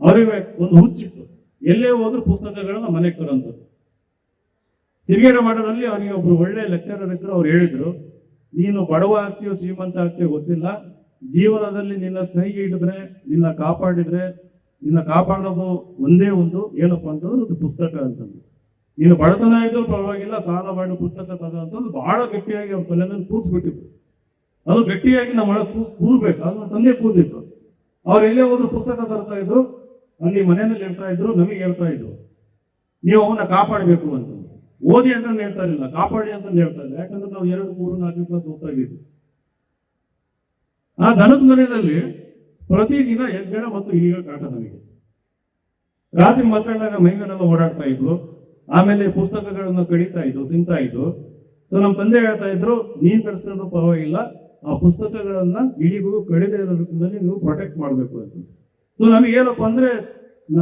ಅವರಿಗೆ ಒಂದು ಹುಚ್ಚಿತ್ತು. ಎಲ್ಲೇ ಹೋದ್ರು ಪುಸ್ತಕಗಳನ್ನ ಮನೆಗೆ ತರೋಂಥದ್ದು. ಸಿರಿಗೆರೆ ಮಠದಲ್ಲಿ ಅವನಿಗೆ ಒಬ್ರು ಒಳ್ಳೆ ಲೆಕ್ಚರರ್ ಇದ್ರು, ಅವ್ರು ಹೇಳಿದ್ರು, ನೀನು ಬಡವ ಆಗ್ತೀಯೋ, ಶ್ರೀಮಂತ ಆಗ್ತೀಯೋ ಗೊತ್ತಿಲ್ಲ. ಜೀವನದಲ್ಲಿ ನಿನ್ನ ಕೈಗೆ ಹಿಡಿದ್ರೆ, ನಿನ್ನ ಕಾಪಾಡಿದ್ರೆ, ನಿನ್ನ ಕಾಪಾಡೋದು ಒಂದೇ ಒಂದು, ಏನಪ್ಪ ಅಂತಂದ್ರೆ ಒಂದು ಪುಸ್ತಕ ಅಂತಂದು. ನೀನು ಬಡತನ ಇದ್ದು ಪರವಾಗಿಲ್ಲ, ಸಾಲ ಮಾಡಿ ಪುಸ್ತಕ ಅಂತಂದು ಬಹಳ ಗಟ್ಟಿಯಾಗಿ ಅವ್ರ ತಲೆನಲ್ಲಿ ಕೂರಿಸ್ಬಿಟ್ಟಿದ್ರು ಅದು ಗಟ್ಟಿಯಾಗಿ ನಮ್ಮ ಕೂರ್ಬೇಕು, ಅದನ್ನ ತಂದೆ ಕೂದಿತ್ತು ಅವ್ರು ಎಲ್ಲೇ ಹೋದ್ರು ಪುಸ್ತಕ ತರ್ತಾ ಇದ್ರು ಅಲ್ಲಿ ಮನೆಯಲ್ಲಿ ಹೇಳ್ತಾ ಇದ್ರು, ನಮಗೆ ಹೇಳ್ತಾ ಇದ್ರು. ನೀವು ಅವನ್ನ ಕಾಪಾಡಬೇಕು ಅಂತ. ಓದಿ ಅಂತ ಹೇಳ್ತಾ ಇರಲಿಲ್ಲ. ಕಾಪಾಡಿ ಅಂತ ಹೇಳ್ತಾ ಇಲ್ಲ ಯಾಕಂದ್ರೆ ನಾವು ಎರಡು, ಮೂರು, ನಾಲ್ಕು ಕ್ಲಾಸ್ ಓದ್ತಾ ಇದ್ದೀವಿ. ಆ ದನದ ಮನೆಯಲ್ಲಿ ಪ್ರತಿದಿನ ಹೆಗ್ಗಣ ಮತ್ತು ಈಗ ಕಾಟ ನನಗೆ ರಾತ್ರಿ ಮಕ್ಕಳನ್ನ ಮೈಗಳೆಲ್ಲ ಓಡಾಡ್ತಾ ಇದ್ರು. ಆಮೇಲೆ ಪುಸ್ತಕಗಳನ್ನು ಕಡಿತಾ ಇದ್ರು, ತಿಂತಾ ಇದ್ರು. ಸೊ ನಮ್ಮ ತಂದೆ ಹೇಳ್ತಾ ಇದ್ರು, ನೀನ್ ಕಡಿಸೋದು ಪರವಾಗಿಲ್ಲ. ಆ ಪುಸ್ತಕಗಳನ್ನ ಇಳಿಗೂ ಕಡಿದೇ ನೀವು ಪ್ರೊಟೆಕ್ಟ್ ಮಾಡಬೇಕು ಅಂತ. ಸೊ ನಮಗೇನಪ್ಪ ಅಂದ್ರೆ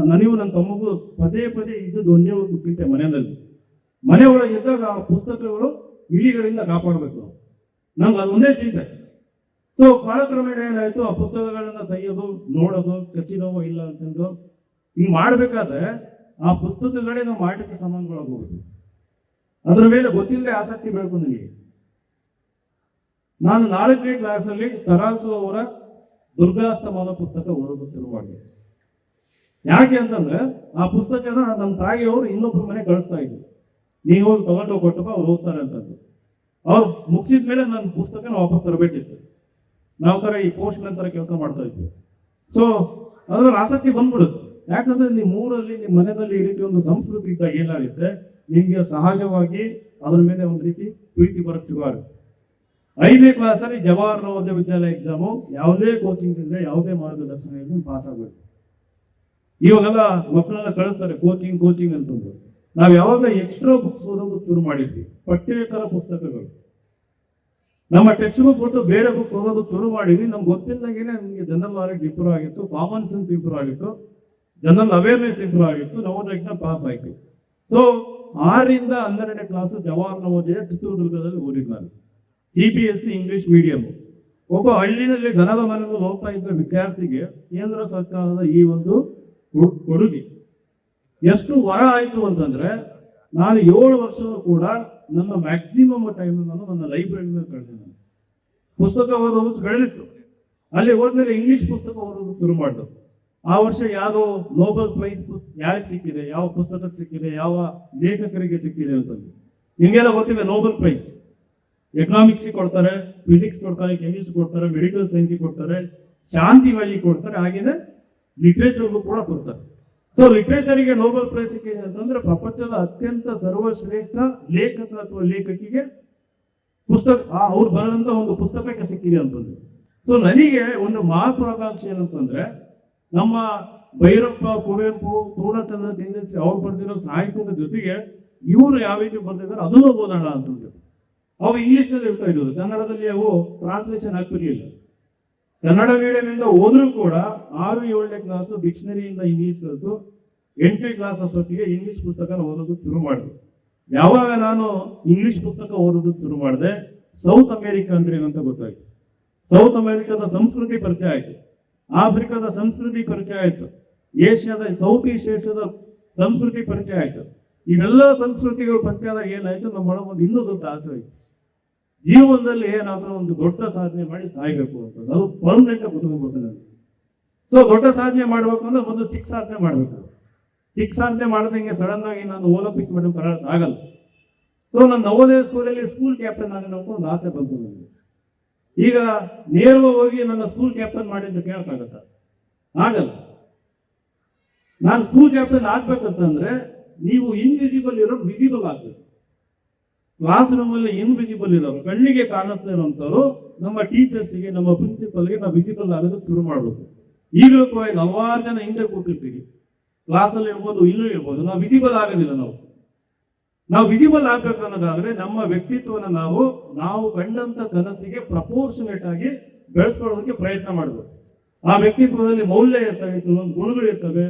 ನನಗೂ ನನ್ನ ತಮ್ಮಗೂ ಪದೇ ಪದೇ ಇದ್ದದ್ದು ಒಂದೇ ಒಂದು ಮನೆಯಲ್ಲಿ. ಮನೆ ಒಳಗೆ ಇದ್ದಾಗ ಆ ಪುಸ್ತಕಗಳು ಇಳಿಗಳಿಂದ ಕಾಪಾಡಬೇಕು. ನಂಗೆ ಅದೊಂದೇ ಅದು ಚಿಂತೆ. ಸೊ ಕಾಲಕ್ರಮೇಣ ಏನಾಯಿತು, ಆ ಪುಸ್ತಕಗಳನ್ನ ತೆಗೆಯೋದು ನೋಡೋದು ಕಚ್ಚಿದವೋ ಇಲ್ಲ ಅಂತಂದು ಹಿಂಗೆ ಮಾಡಬೇಕಾದ್ರೆ, ಆ ಪುಸ್ತಕಗಳೇ ನಾವು ಮಾಟಕ್ಕೆ ಸಮಾನಗಳಾಗೋಗ್ಬೇಕು ಅದರ ಮೇಲೆ ಗೊತ್ತಿಲ್ಲದೆ ಆಸಕ್ತಿ ಬೆಳಕು ನನಗೆ ನಾನು ನಾಲ್ಕನೇ ಕ್ಲಾಸಲ್ಲಿ ತರಾಸು ಅವರ ದುರ್ಗಾಸ್ತಮಾನ ಪುಸ್ತಕ ಓದೋದು ಶುರು ಮಾಡಿದೆ ಯಾಕೆ ಅಂತಂದ್ರೆ ಆ ಪುಸ್ತಕನ ನಮ್ಮ ತಾಯಿಯವರು ಇನ್ನೊಬ್ಬರ ಮನೆ ಕಳಿಸ್ತಾ ಇದ್ರು. ನೀವು ಹೋಗಿ ತಗೊಂಡು ಕೊಟ್ಟು ಅವ್ರು ಓದ್ತಾರೆ ಅಂತಂದು ಅವ್ರು ಮುಗಿಸಿದ ಮೇಲೆ ನನ್ನ ಪುಸ್ತಕನ ವಾಪಸ್ ತರಬೇಕಿತ್ತು. ನಾವು ಥರ ಈ ಪೋಸ್ಟ್ ನಂತರ ಕೆಲಸ ಮಾಡ್ತಾ ಇದ್ವಿ. ಸೊ ಅದ್ರಲ್ಲಿ ಆಸಕ್ತಿ ಬಂದ್ಬಿಡುತ್ತೆ. ಯಾಕಂದ್ರೆ ನಿಮ್ಮ ಊರಲ್ಲಿ ನಿಮ್ಮ ಮನೆಯಲ್ಲಿ ಈ ರೀತಿ ಒಂದು ಸಂಸ್ಕೃತಿ ಇದ್ದಾಗ ಏನಾಗುತ್ತೆ? ನಿಮಗೆ ಸಹಜವಾಗಿ ಅದ್ರ ಮೇಲೆ ಒಂದು ರೀತಿ ಪ್ರೀತಿ ಬರಕ್ಕೆ ಶುರುವಾಗುತ್ತೆ ಐದನೇ ಕ್ಲಾಸಲ್ಲಿ ಜವಾಹರ್ ನವೋದಯ ವಿದ್ಯಾಲಯ ಎಕ್ಸಾಮು ಯಾವುದೇ ಕೋಚಿಂಗ್ ಇಲ್ಲದೆ ಯಾವುದೇ ಮಾರ್ಗದರ್ಶನ ಇಲ್ಲದೆ ಪಾಸ್ ಆಗಬೇಕು ಇವಾಗೆಲ್ಲ ಮಕ್ಕಳನ್ನ ಕಳಿಸ್ತಾರೆ ಕೋಚಿಂಗ್ ಕೋಚಿಂಗ್ ಅಂತಂದು ನಾವು ಯಾವಾಗ ಎಕ್ಸ್ಟ್ರಾ ಬುಕ್ಸ್ ಓದೋದು ಶುರು ಮಾಡಿದ್ವಿ, ಪಠ್ಯೇತರ ಪುಸ್ತಕಗಳು. ನಮ್ಮ ಟೆಕ್ಸ್ಟ್ ಬುಕ್ ಕೊಟ್ಟು ಬೇರೆ ಬುಕ್ ಓದೋದು ಶುರು ಮಾಡಿದ್ವಿ, ನಮ್ಗೆ ಗೊತ್ತಿಲ್ಲದಂಗೆನೆ ನಮಗೆ ಜನರಲ್ ನಾಲೆಡ್ಜ್ ಇಂಪ್ರೂವ್ ಆಗಿತ್ತು ಕಾಮನ್ ಸೆನ್ಸ್ ಇಂಪ್ರೂವ್ ಆಗಿತ್ತು ಜನರಲ್ ಅವೇರ್ನೆಸ್ ಇಂಪ್ರೂವ್ ಆಗಿತ್ತು ನವೋದಯ ಎಕ್ಸಾಮ್ ಪಾಸ್ ಆಯಿತು. ಸೊ ಆರಿಂದ ಹನ್ನೆರಡನೇ ಕ್ಲಾಸ್ ಜವಾಹರ್ ನವೋದಯ ಚಿತ್ರದುರ್ಗದಲ್ಲಿ ಓದಿದ್ದು ನಾನು C B S C English medium ಒಬ್ಬ ಹಳ್ಳಿನಲ್ಲಿ ಘನದ ಮನೆಯಲ್ಲಿ ಹೋಗ್ತಾ ವಿದ್ಯಾರ್ಥಿಗೆ ಕೇಂದ್ರ ಸರ್ಕಾರದ ಈ ಒಂದು ಕೊಡುಗೆ ಎಷ್ಟು ವರ ಆಯಿತು ಅಂತಂದ್ರೆ, ನಾನು ಏಳು ವರ್ಷವೂ ಕೂಡ ನನ್ನ ಮ್ಯಾಕ್ಸಿಮಮ್ ಟೈಮ್ ನಾನು ನನ್ನ ಲೈಬ್ರರಿನಲ್ಲಿ ಕಳೆದಿದ್ದೆ ಪುಸ್ತಕ ಓದೋದು ಕಳೆದಿತ್ತು. ಅಲ್ಲಿ ಹೋದ್ಮೇಲೆ ಇಂಗ್ಲಿಷ್ ಪುಸ್ತಕ ಓದೋದು ಶುರು ಮಾಡಿದ್ರು ಆ ವರ್ಷ ಯಾವುದೋ ನೋಬೆಲ್ ಪ್ರೈಸ್ ಯಾರಿಗೆ ಸಿಕ್ಕಿದೆ, ಯಾವ ಪುಸ್ತಕಕ್ಕೆ ಸಿಕ್ಕಿದೆ, ಯಾವ ಲೇಖಕರಿಗೆ ಸಿಕ್ಕಿದೆ ಅಂತಂದು. ನಿಮಗೆಲ್ಲ ಗೊತ್ತಿದೆ ನೋಬೆಲ್ ಪ್ರೈಸ್ ಎಕನಾಮಿಕ್ಸಿಗೆ ಕೊಡ್ತಾರೆ ಫಿಸಿಕ್ಸ್ ಕೊಡ್ತಾರೆ ಕೆಮಿಸ್ಟ್ರಿ ಕೊಡ್ತಾರೆ ಮೆಡಿಕಲ್ ಸೈನ್ಸ್ ಕೊಡ್ತಾರೆ, ಶಾಂತಿ ವ್ಯಾಲಿ ಕೊಡ್ತಾರೆ, ಹಾಗೆಯೇ ಲಿಟ್ರೇಚರ್ಗೂ ಕೂಡ ಕೊಡ್ತಾರೆ. ಸೊ ಲಿಟ್ರೇಚರಿಗೆ ನೋಬೆಲ್ ಪ್ರೈಸ್ ಅಂತಂದ್ರೆ ಪ್ರಪಂಚದ ಅತ್ಯಂತ ಸರ್ವಶ್ರೇಷ್ಠ ಲೇಖಕ ಅಥವಾ ಲೇಖಕಿಗೆ ಪುಸ್ತಕ ಅವ್ರು ಬರೆದಂತ ಒಂದು ಪುಸ್ತಕಕ್ಕೆ ಸಿಕ್ಕಿದೆ ಅಂತಂದ್ರೆ. ಸೊ ನನಗೆ ಒಂದು ಮಹತ್ವಾಕಾಂಕ್ಷೆ ಏನಂತಂದ್ರೆ, ನಮ್ಮ ಭೈರಪ್ಪ, ಕುವೆಂಪು ಪೂರ್ಣಚಂದ್ರ ತೇಜಸ್ವಿ ಅವ್ರು ಬರ್ದಿರೋ ಸಾಹಿತ್ಯದ ಜೊತೆಗೆ ಇವರು ಯಾವ ರೀತಿ ಬರ್ದಿದ್ದಾರೆ ಅದನ್ನು ಓದೋಣ ಅಂತಂದು ಅವು ಇಂಗ್ಲಿಷ್ನಲ್ಲಿ ಇರ್ತಾ ಇದ್ದವು. ಕನ್ನಡದಲ್ಲಿ ಅವು ಟ್ರಾನ್ಸ್ಲೇಷನ್ ಆಗ್ತಿರ್ಲಿಲ್ಲ. ಕನ್ನಡ ಮೀಡಿಯಮಿಂದ ಹೋದ್ರೂ ಕೂಡ ಆರು ಏಳನೇ ಕ್ಲಾಸು ಡಿಕ್ಷನರಿಯಿಂದ ಇಂಗ್ಲೀಷ್ ಕಲಿತು ಎಂಟನೇ ಕ್ಲಾಸ್ ಹೊತ್ತಿಗೆ ಇಂಗ್ಲಿಷ್ ಪುಸ್ತಕ ಓದೋದು ಶುರು ಮಾಡಿದೆ. ಯಾವಾಗ ನಾನು ಇಂಗ್ಲಿಷ್ ಪುಸ್ತಕ ಓದೋದಕ್ಕೆ ಶುರು ಮಾಡಿದೆ? ಸೌತ್ ಅಮೇರಿಕಾ ಅಂದ್ರೆ ಏನಂತ ಗೊತ್ತಾಯ್ತು. ಸೌತ್ ಅಮೇರಿಕಾದ ಸಂಸ್ಕೃತಿ ಪರಿಚಯ ಆಯಿತು. ಆಫ್ರಿಕಾದ ಸಂಸ್ಕೃತಿ ಪರಿಚಯ ಆಯಿತು. ಏಷ್ಯಾದ ಸೌತ್ ಈಸ್ಟ್ ಏಷ್ಯಾದ ಸಂಸ್ಕೃತಿ ಪರಿಚಯ ಆಯಿತು. ಇವೆಲ್ಲ ಸಂಸ್ಕೃತಿಗಳು ಪರಿಚಯ ಏನಾಯಿತು? ನಮ್ಮ ಒಂದು ಇನ್ನೂ ದೊಡ್ಡ ಆಸೆ ಆಯ್ತು. ಜೀವನದಲ್ಲಿ ಏನಾದರೂ ಒಂದು ದೊಡ್ಡ ಸಾಧನೆ ಮಾಡಿ ಸಾಯ್ಬೇಕು ಅಂತ ಅದು ಪರ್ಮನೆಂಟ್ ಕುತ್ಕೊಂಡ್ಬಿಟ್ಟು ನಾನು ಸೊ ದೊಡ್ಡ ಸಾಧನೆ ಮಾಡಬೇಕು ಅಂದ್ರೆ ಮೊದಲು ಚಿಕ್ಕ ಸಾಧನೆ ಮಾಡಬೇಕು. ಚಿಕ್ಕ ಸಾಧನೆ ಮಾಡ್ದಂಗೆ ಸಡನ್ ಆಗಿ ನಾನು ಒಲಿಂಪಿಕ್ ಮೆಡಲ್ ತಗೊಳಕ್ ಆಗಲ್ಲ. ಸೊ ನನ್ನ ನವೋದಯ ಸ್ಕೂಲಲ್ಲಿ ಸ್ಕೂಲ್ ಕ್ಯಾಪ್ಟನ್ ಆಗಬೇಕು ಒಂದು ಆಸೆ ಬಂತು ನನಗೆ. ಈಗ ನೇರವಾಗಿ ನನ್ನ ಸ್ಕೂಲ್ ಕ್ಯಾಪ್ಟನ್ ಮಾಡಿದ್ದು ಕೇಳಕ್ಕಾಗತ್ತ? ಆಗಲ್ಲ. ನಾನು ಸ್ಕೂಲ್ ಕ್ಯಾಪ್ಟನ್ ಆಗ್ಬೇಕಂತಂದ್ರೆ ನೀವು ಇನ್ವಿಸಿಬಲ್ ಇರೋ ವಿಸಿಬಲ್ ಆಗ್ಬೇಕು. ಕ್ಲಾಸ್ ರೂಮಲ್ಲಿ ಇನ್ವಿಸಿಬಲ್ ಇರೋರು ಕಣ್ಣಿಗೆ ಕಾಣಿಸ್ತಾ ಇರೋಂಥವ್ರು ನಮ್ಮ ಟೀಚರ್ಸ್ಗೆ ನಮ್ಮ ಪ್ರಿನ್ಸಿಪಲ್ಗೆ ನಾವು ವಿಸಿಬಲ್ ಆಗೋದು ಶುರು ಮಾಡಬೇಕು. ಈಗಲೂ ಕೂಡ ಹಲವಾರು ಜನ ಹಿಂದೆ ಕೂತಿರ್ತೀವಿ ಕ್ಲಾಸಲ್ಲಿ ಇರ್ಬೋದು, ಇಲ್ಲೂ ಇರ್ಬೋದು. ನಾವು ವಿಸಿಬಲ್ ಆಗೋದಿಲ್ಲ ನಾವು. ನಾವು ವಿಸಿಬಲ್ ಆಗ್ಬೇಕು ಅನ್ನೋದಾದ್ರೆ ನಮ್ಮ ವ್ಯಕ್ತಿತ್ವನ ನಾವು ನಾವು ಕಂಡಂತ ಕನಸಿಗೆ ಪ್ರಪೋರ್ಷನೇಟ್ ಆಗಿ ಬೆಳೆಸ್ಕೊಳ್ಳೋದಕ್ಕೆ ಪ್ರಯತ್ನ ಮಾಡಬೇಕು. ಆ ವ್ಯಕ್ತಿತ್ವದಲ್ಲಿ ಮೌಲ್ಯ ಇರ್ತವೆ ಕೆಲವೊಂದು ಗುಣಗಳು ಇರ್ತವೆ.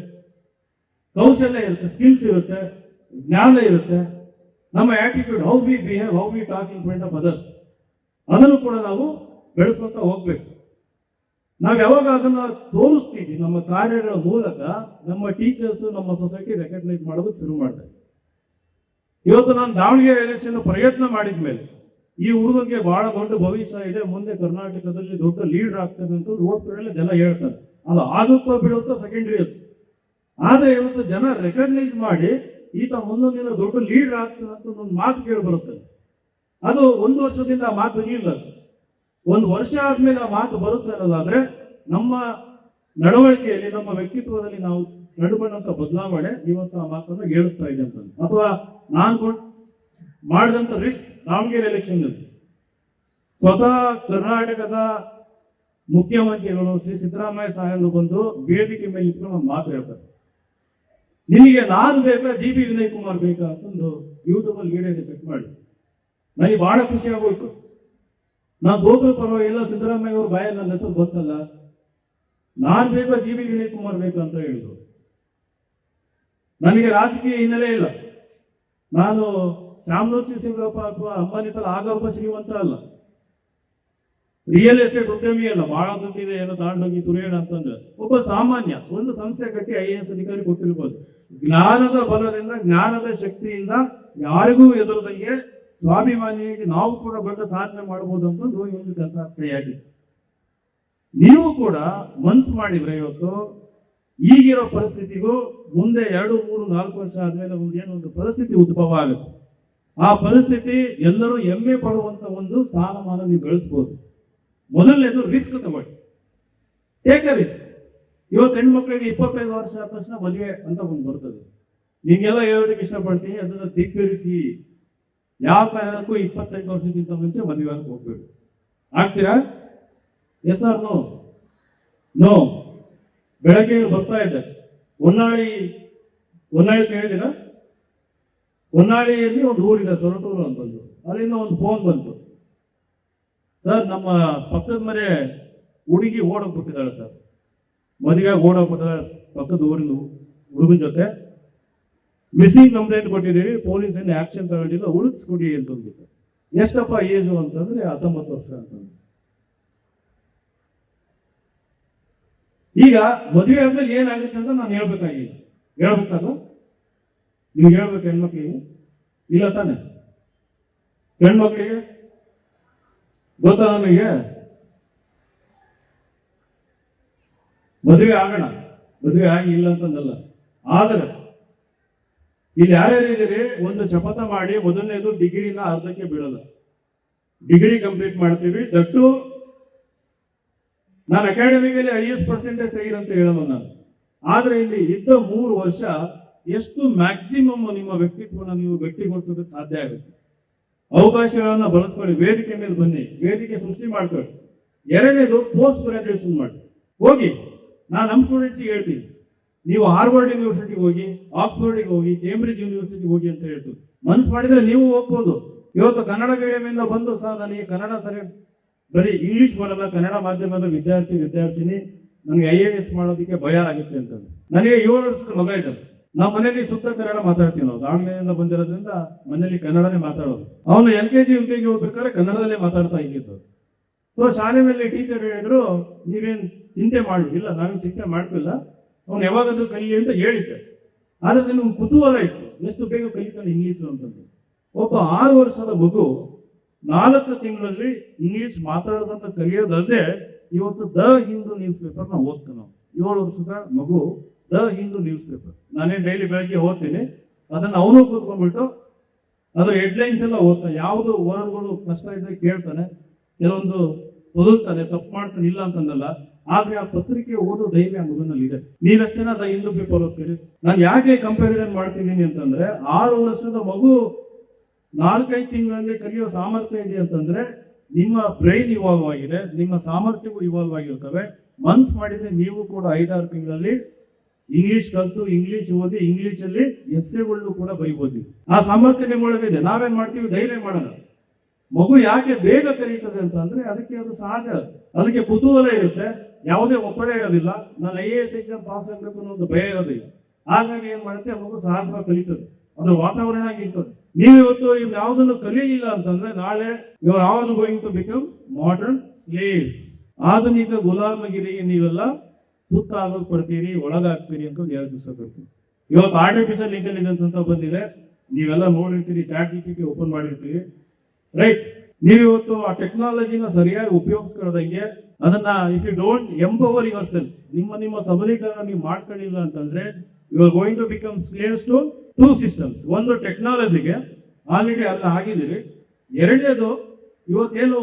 ಕೌಶಲ್ಯ ಇರುತ್ತೆ ಸ್ಕಿಲ್ಸ್ ಇರುತ್ತೆ, ಜ್ಞಾನ ಇರುತ್ತೆ. ನಮ್ಮ attitude how we behave how we talk in front of others ಅದನ್ನು ಕೂಡ ನಾವು ಬೆಳೆಸ್ಕೊತಾ ಹೋಗ್ಬೇಕು. ನಾವು ಯಾವಾಗ ಅದನ್ನ ತೋರಿಸ್ತೀವಿ, ನಮ್ಮ ಕಾರ್ಯಗಳ ಮೂಲಕ ನಮ್ಮ ಟೀಚರ್ಸ್ ನಮ್ಮ ಸೊಸೈಟಿ ರೆಕಗ್ನೈಸ್ ಮಾಡೋದಕ್ಕೆ ಶುರು ಮಾಡ್ತಾರೆ. ಇವತ್ತು ನಾನು ದಾವಣಗೆರೆ ಎಲೆಕ್ಷನ್ ಪ್ರಯತ್ನ ಮಾಡಿದ ಮೇಲೆ, ಈ ಹುಡುಗನಿಗೆ ಬಹಳ ದೊಡ್ಡ ಭವಿಷ್ಯ ಇದೆ, ಮುಂದೆ ಕರ್ನಾಟಕದಲ್ಲಿ ದೊಡ್ಡ ಲೀಡರ್ ಆಗ್ತದೆ ಅಂತ ಓಟ್ ಮೇಲೆ ಜನ ಹೇಳ್ತಾರೆ. ಅದು ಆಗುತ್ತೋ ಬಿಡುತ್ತೋ ಸೆಕೆಂಡ್ರಿ ಅದು ಆದರೆ ಇವತ್ತು ಜನ ರೆಕಗ್ನೈಸ್ ಮಾಡಿ ಈತ ಒಂದೊಂದು ದಿನ ದೊಡ್ಡ ಲೀಡರ್ ಆಗ್ತದೆ ಅಂತ ಒಂದು ಮಾತು ಕೇಳಿ ಬರುತ್ತೆ. ಅದು ಒಂದು ವರ್ಷದಿಂದ ಮಾತು ಇಲ್ಲ ಒಂದು ವರ್ಷ ಆದ್ಮೇಲೆ ಆ ಮಾತು ಬರುತ್ತೆ ಅನ್ನೋದಾದ್ರೆ ನಮ್ಮ ನಡವಳಿಕೆಯಲ್ಲಿ, ನಮ್ಮ ವ್ಯಕ್ತಿತ್ವದಲ್ಲಿ ನಾವು ನಡುಬಣ್ಣಂತ ಬದಲಾವಣೆ ಇವತ್ತು ಆ ಮಾತನ್ನು ಹೇಳಿಸ್ತಾ ಇದೆ ಅಂತ. ಅಥವಾ ನಾನು ಕೊಟ್ಟು ಮಾಡಿದಂಥ ರಿಸ್ಕ್ ದಾವಣಗೆರೆ ಎಲೆಕ್ಷನ್ ಸ್ವತಃ ಕರ್ನಾಟಕದ ಮುಖ್ಯಮಂತ್ರಿಗಳು ಶ್ರೀ ಸಿದ್ದರಾಮಯ್ಯ ಸಾಹೇಬರು ಬಂದು ವೇದಿಕೆ ಮೇಲೆ ಇಟ್ಕೊಂಡು ಮಾತು ಹೇಳ್ತಾರೆ. ನಿನಗೆ ನಾನು ಬೇಕಾ, ಜಿ ಬಿ ವಿನಯ್ ಕುಮಾರ್ ಬೇಕಾ ಅಂತಂದು ಯೂಟ್ಯೂಬಲ್ಲಿ ವಿಡಿಯೋ ಚೆಕ್ ಮಾಡಿ. ನನಗೆ ಬಹಳ ಖುಷಿ ಆಗೋಯ್ತು ನಾನು ಹೋಗೋ ಪರವಾಗಿಲ್ಲ ಸಿದ್ದರಾಮಯ್ಯ ಅವ್ರ ಬಾಯ ನನ್ನ ಹೆಸರು ಗೊತ್ತಲ್ಲ. ನಾನು ಬೇಕಾ, ಜಿ ಬಿ ವಿನಯ್ ಕುಮಾರ್ ಬೇಕಾ ಅಂತ ಹೇಳಿದ್ರು. ನನಗೆ ರಾಜಕೀಯ ಹಿನ್ನೆಲೆ ಇಲ್ಲ. ನಾನು ಶ್ಯಾಮಮೂರ್ತಿ ಸಿಂಗಪ್ಪ ಅಥವಾ ಅಂಬಾನಿ ತರ ಆಗಪ್ಪ ಶ್ರೀಮಂತ ಅಲ್ಲ. ರಿಯಲ್ ಎಸ್ಟೇಟ್ ಉದ್ಯಮಿ ಅಲ್ಲ ಬಹಳ ದುಡ್ಡಿದೆ, ಏನೋ ತಾಂಡೋಗಿ ಸುರೇಣ ಅಂತಂದ್ರೆ. ಒಬ್ಬ ಸಾಮಾನ್ಯ, ಒಂದು ಸಂಸ್ಥೆ ಕಟ್ಟಿ ಐ ಎ ಎಸ್ ಅಧಿಕಾರಿ ಕೊಟ್ಟಿರ್ಬೋದು. ಜ್ಞಾನದ ಬಲದಿಂದ, ಜ್ಞಾನದ ಶಕ್ತಿಯಿಂದ ಯಾರಿಗೂ ಎದುರದಂಗೆ ಸ್ವಾಭಿಮಾನಿಯಾಗಿ ನಾವು ಕೂಡ ದೊಡ್ಡ ಸಾಧನೆ ಮಾಡಬಹುದು ಅಂತ ಒಂದು ಒಂದು ಕಥಾಕ್ರಿಯಾಗಿದೆ ನೀವು ಕೂಡ ಮನ್ಸು ಮಾಡಿದ್ರೆ ಇವತ್ತು ಈಗಿರೋ ಪರಿಸ್ಥಿತಿಗೂ ಮುಂದೆ ಎರಡು, ಮೂರು, ನಾಲ್ಕು ವರ್ಷ ಆದಮೇಲೆ ಒಂದು ಪರಿಸ್ಥಿತಿ ಉದ್ಭವ ಆಗುತ್ತೆ. ಆ ಪರಿಸ್ಥಿತಿ ಎಲ್ಲರೂ ಹೆಮ್ಮೆ ಪಡುವಂತ ಒಂದು ಸ್ಥಾನಮಾನ ನೀವು ಗಳಿಸ್ಬೋದು. ಮೊದಲನೇದು ರಿಸ್ಕ್ ತಗೊಳ್ಳಿ. ಟೇಕ್ ಅ ರಿಸ್ಕ್ ಇವತ್ತು ಹೆಣ್ಣು ಹೆಣ್ಮಕ್ಳಿಗೆ ಇಪ್ಪತ್ತೈದು ವರ್ಷ ಆದ ತಕ್ಷಣ ಮದುವೆ ಅಂತ ಒಂದು ಬರ್ತದೆ. ನಿಮಗೆಲ್ಲ ಹೇಳೋದಕ್ಕೆ ಇಷ್ಟಪಡ್ತೀನಿ, ಅದನ್ನು ಧಿಕ್ಕರಿಸಿ ಯಾವ ಕಾರಣಕ್ಕೂ ಇಪ್ಪತ್ತೈದು ವರ್ಷಕ್ಕಿಂತ ಮುಂಚೆ ಮದುವೆ ಹೋಗ್ಬೇಕು ಆಗ್ತೀರಾ? ಎಸ್ ಆರ್ ನೋ ನೋ ಬೆಳಗ್ಗೆ ಬರ್ತಾ ಇದ್ದೆ. ಹೊನ್ನಾಳಿ ಹೊನ್ನಾಳಿ ಕೇಳಿದಿರ ಹೊನ್ನಾಳಿಯಲ್ಲಿ ಒಂದು ಊರಿದೆ, ಸೊರಟೂರು ಅಂತಂದು ಅಲ್ಲಿಂದ ಒಂದು ಫೋನ್ ಬಂತು. ಸರ್, ನಮ್ಮ ಪಕ್ಕದ ಮನೆ ಹುಡುಗಿ ಓಡೋಗ್ಬಿಟ್ಟಿದ್ದಾಳೆ ಸರ್. ಮದುವೆ ಓಡೋಗ್ಬಿಟ್ಟಿದ್ದಾಳೆ ಪಕ್ಕದ ಊರಿನ ಹುಡುಗನ ಜೊತೆ ಮಿಸ್ಸಿಂಗ್ ಕಂಪ್ಲೇಂಟ್ ಕೊಟ್ಟಿದ್ದೀವಿ, ಪೊಲೀಸ್ ಏನು ಆಕ್ಷನ್ ತಗೊಂಡಿಲ್ಲ, ಉಳಿಸ್ಕೊಡಿ ಅಂತಂದ್ಬಿಟ್ಟು ಎಷ್ಟಪ್ಪ ಏಜು ಅಂತಂದ್ರೆ ಹತ್ತೊಂಬತ್ತು ವರ್ಷ ಅಂತ ಈಗ ಮದುವೆ ಆದ್ಮೇಲೆ ಏನಾಗುತ್ತೆ ಅಂತ ನಾನು ಹೇಳ್ಬೇಕಾಗಿ ಹೇಳ್ಬೇಕದು? ನೀವು ಹೇಳ್ಬೇಕು ಹೆಣ್ಮಕ್ಳಿಗೆ? ಇಲ್ಲ ತಾನೆ. ಹೆಣ್ಮಕ್ಳಿಗೆ ಗೊತ್ತಾ ನನಗೆ ಮದುವೆ ಆಗೋಣ. ಮದುವೆ ಆಗಿಲ್ಲ ಅಂತಂದಲ್ಲ. ಆದರೆ ಇಲ್ಲಿ ಯಾರ್ಯಾರು ಇದ್ದೀರಿ? ಒಂದು ಶಪಥ ಮಾಡಿ ಮೊದಲನೇದು ಡಿಗ್ರಿನ ಅರ್ಧಕ್ಕೆ ಬೀಳಲ್ಲ. ಡಿಗ್ರಿ ಕಂಪ್ಲೀಟ್ ಮಾಡ್ತೀವಿ. ದಟ್ಟು ನಾನು ಅಕಾಡೆಮಿಗಲ್ಲಿ ಐ ಎಸ್ ಪರ್ಸೆಂಟೇಜ್ ಅಂತ ಹೇಳೋದು ನಾನು. ಆದರೆ ಇಲ್ಲಿ ಇದ್ದ ಮೂರು ವರ್ಷ ಎಷ್ಟು ಮ್ಯಾಕ್ಸಿಮಮ್ ನಿಮ್ಮ ವ್ಯಕ್ತಿತ್ವನ ನೀವು ಗಟ್ಟಿಗೊಳಿಸೋದಕ್ಕೆ ಸಾಧ್ಯ ಆಗುತ್ತೆ. ಅವಕಾಶಗಳನ್ನು ಬಳಸ್ಕೊಳ್ಳಿ. ವೇದಿಕೆ ಮೇಲೆ ಬನ್ನಿ. ವೇದಿಕೆ ಸೃಷ್ಟಿ ಮಾಡ್ಕೊಳ್ಳಿ. ಎರಡನೇದು ಪೋಸ್ಟ್ ಗ್ರಾಜುಯೇಷನ್ ಮಾಡಿ. ಹೋಗಿ. ನಾನು ನಮ್ಮ ಸ್ಟೂಡೆಂಟ್ಸಿಗೆ ಹೇಳ್ತೀನಿ, ನೀವು ಹಾರ್ವರ್ಡ್ ಯೂನಿವರ್ಸಿಟಿಗೆ ಹೋಗಿ ಆಕ್ಸ್ಫರ್ಡಿಗೆ ಹೋಗಿ ಕೇಂಬ್ರಿಡ್ಜ್ ಯೂನಿವರ್ಸಿಟಿಗೆ ಹೋಗಿ ಅಂತ ಹೇಳ್ತೀವಿ. ಮನ್ಸು ಮಾಡಿದ್ರೆ ನೀವು ಹೋಗ್ಬೋದು. ಇವತ್ತು ಕನ್ನಡ ಮೀಡಿಯಮಿಂದ ಬಂದು ಸಹ ನನಗೆ ಕನ್ನಡ ಸರಿ, ಬರೀ ಇಂಗ್ಲಿಷ್ ಬರಲ್ಲ, ಕನ್ನಡ ಮಾಧ್ಯಮದ ವಿದ್ಯಾರ್ಥಿ, ವಿದ್ಯಾರ್ಥಿನಿ, ನನಗೆ ಐ ಎ ಎಸ್ ಮಾಡೋದಕ್ಕೆ ಭಯ ಆಗುತ್ತೆ ಅಂತ ನನಗೆ ಏಳು ವರ್ಷಕ್ಕೆ ಮಗ ಇದ್ದಾರೆ ನಾವು ಮನೇಲಿ ಸುತ್ತ ಕನ್ನಡ ಮಾತಾಡ್ತೀವಿ ನಾವು ದಾವಣಗೆರೆಯಿಂದ ಬಂದಿರೋದ್ರಿಂದ ಮನೇಲಿ ಕನ್ನಡನೇ ಮಾತಾಡೋದು. ಅವನು L K G U K G ಹೋಗ್ಬೇಕಾದ್ರೆ ಕನ್ನಡದಲ್ಲೇ ಮಾತಾಡ್ತಾ ಇದ್ದಿದ್ದು. ಸೊ ಮೇಲೆ ಟೀಚರ್ ಹೇಳಿದ್ರು, ನೀವೇನು ಚಿಂತೆ ಮಾಡಿ, ಇಲ್ಲ, ನಾನು ಚಿಂತೆ ಮಾಡ್ತಿಲ್ಲ. ಅವನು ಯಾವಾಗಾದ್ರೂ ಕಲೀಲಿ ಅಂತ ಹೇಳಿದ್ದೆ. ಆದರೆ ನಿಮ್ಗೆ ಕುತೂಹಲ ಇತ್ತು. ಎಷ್ಟು ಬೇಗ ಕಲಿತಾನೆ ಇಂಗ್ಲೀಷು ಅಂತಂದು ಒಬ್ಬ ಆರು ವರ್ಷದ ಮಗು ನಾಲ್ಕು ತಿಂಗಳಲ್ಲಿ ಇಂಗ್ಲೀಷ್ ಮಾತಾಡೋದಂತ ಕಲಿಯೋದಲ್ಲದೆ ಇವತ್ತು ದ ಹಿಂದೂ ನ್ಯೂಸ್ ಪೇಪರ್ನ ಓದ್ತಾನೆ ನಾವು ಏಳು ವರ್ಷದ ಮಗು ದ ಹಿಂದೂ ನ್ಯೂಸ್ ಪೇಪರ್ ನಾನೇ ಡೈಲಿ ಬೆಳಗ್ಗೆ ಓದ್ತೀನಿ. ಅದನ್ನು ಅವನು ಕೂತ್ಕೊಂಡ್ಬಿಟ್ಟು ಅದು ಹೆಡ್ಲೈನ್ಸ್ ಎಲ್ಲ ಓದ್ತಾನೆ. ಯಾವುದು ವರ್ಡ್ಗಳು ಕಷ್ಟ ಇದ್ದಾಗ ಕೇಳ್ತಾನೆ. ಕೆಲವೊಂದು ಓದುತ್ತಾನೆ, ತಪ್ಪು ಮಾಡ್ತಾನೆ, ಇಲ್ಲ ಅಂತಂದಲ್ಲ, ಆದ್ರೆ ಆ ಪತ್ರಿಕೆ ಓದೋ ಧೈರ್ಯ ಆ ಮಗನಲ್ಲಿ ಇದೆ ನೀವಷ್ಟೇನ ಅದ ಹಿಂದೂ ಪೇಪರ್ ಓದ್ತೀರಿ ನಾನು ಯಾಕೆ ಕಂಪ್ಯಾರಿಸನ್ ಮಾಡ್ತಿದ್ದೀನಿ ಅಂತಂದ್ರೆ, ಆರು ವರ್ಷದ ಮಗು ನಾಲ್ಕೈದು ತಿಂಗಳಲ್ಲಿ ಕಲಿಯೋ ಸಾಮರ್ಥ್ಯ ಇದೆ ಅಂತಂದ್ರೆ, ನಿಮ್ಮ ಬ್ರೈನ್ ಇವಾಲ್ವ್ ಆಗಿದೆ, ನಿಮ್ಮ ಸಾಮರ್ಥ್ಯವು ಇವಾಲ್ವ್ ಆಗಿರ್ತವೆ. ಮನ್ಸ್ ಮಾಡಿದ್ರೆ ನೀವು ಕೂಡ ಐದಾರು ತಿಂಗಳಲ್ಲಿ ಇಂಗ್ಲಿಷ್ ಕಲಿತು ಇಂಗ್ಲಿಷ್ ಓದಿ ಇಂಗ್ಲಿಷಲ್ಲಿ ಎಸ್ಸೆಗಳನ್ನು ಕೂಡ ಬೈಬೋದು. ಆ ಸಾಮರ್ಥ್ಯ ನಿಮ್ಮೊಳಗಿದೆ ನಾವೇನ್ ಮಾಡ್ತೀವಿ? ಧೈರ್ಯ ಮಾಡೋಣ. ಮಗು ಯಾಕೆ ಬೇಗ ಕರೀತದೆ ಅಂತಂದ್ರೆ ಅದಕ್ಕೆ ಅದು ಸಹಜ ಅದಕ್ಕೆ ಕುತೂಹಲ ಇರುತ್ತೆ. ಯಾವುದೇ ಒತ್ತಡ ಇರೋದಿಲ್ಲ. ನಾನು I A S exam pass ಆಗಬೇಕು ಅನ್ನೋ ಒಂದು ಭಯ ಇರೋದಿಲ್ಲ ಹಾಗಾಗಿ ಏನ್ ಮಾಡುತ್ತೆ? ಮಗು ಸಹಜವಾಗಿ ಕಲಿತದೆ. ಅದು ವಾತಾವರಣ ಆಗಿರ್ತದೆ ನೀವು ಇವತ್ತು ಇವ್ ಯಾವುದನ್ನು ಕಲಿಯಲಿಲ್ಲ ಅಂತಂದ್ರೆ ನಾಳೆ are all going to become modern slaves ಆಧುನಿಕ ಗುಲಾಮಗಿರಿಗೆ ನೀವೆಲ್ಲ ತುತ್ತಾಗೋದು ಪಡ್ತೀರಿ ಒಳಗಾಗ್ತೀರಿ ಅಂತ ಎರಡು ದಿವಸ ಬೇಕು ಇವತ್ತು ಆರ್ಟಿಫಿಷಿಯಲ್ ಇಂಟೆಲಿಜೆನ್ಸ್ ಅಂತ ಬಂದಿದೆ. ನೀವೆಲ್ಲ ನೋಡಿರ್ತೀರಿ ಚಾಟ್ ಜಿಪಿಟಿ ಓಪನ್ ಮಾಡಿರ್ತೀರಿ. ರೈಟ್ ನೀವು ಇವತ್ತು ಆ ಟೆಕ್ನಾಲಜಿನ ಸರಿಯಾಗಿ ಉಪಯೋಗಿಸ್ಕೊಳ್ಳೋದಂಗೆ ಅದನ್ನ if you don't empower your self ನಿಮ್ಮ ನಿಮ್ಮ ಸಬಲೀಕರಣ ನೀವು ಮಾಡ್ಕೊಂಡಿಲ್ಲ ಅಂತಂದ್ರೆ you are going to become slaves to to systems ಒಂದು ಟೆಕ್ನಾಲಜಿಗೆ ಆಲ್ರೆಡಿ ಅಲ್ಲ ಆಗಿದ್ದೀರಿ. ಎರಡನೇದು, ಇವತ್ತೇನು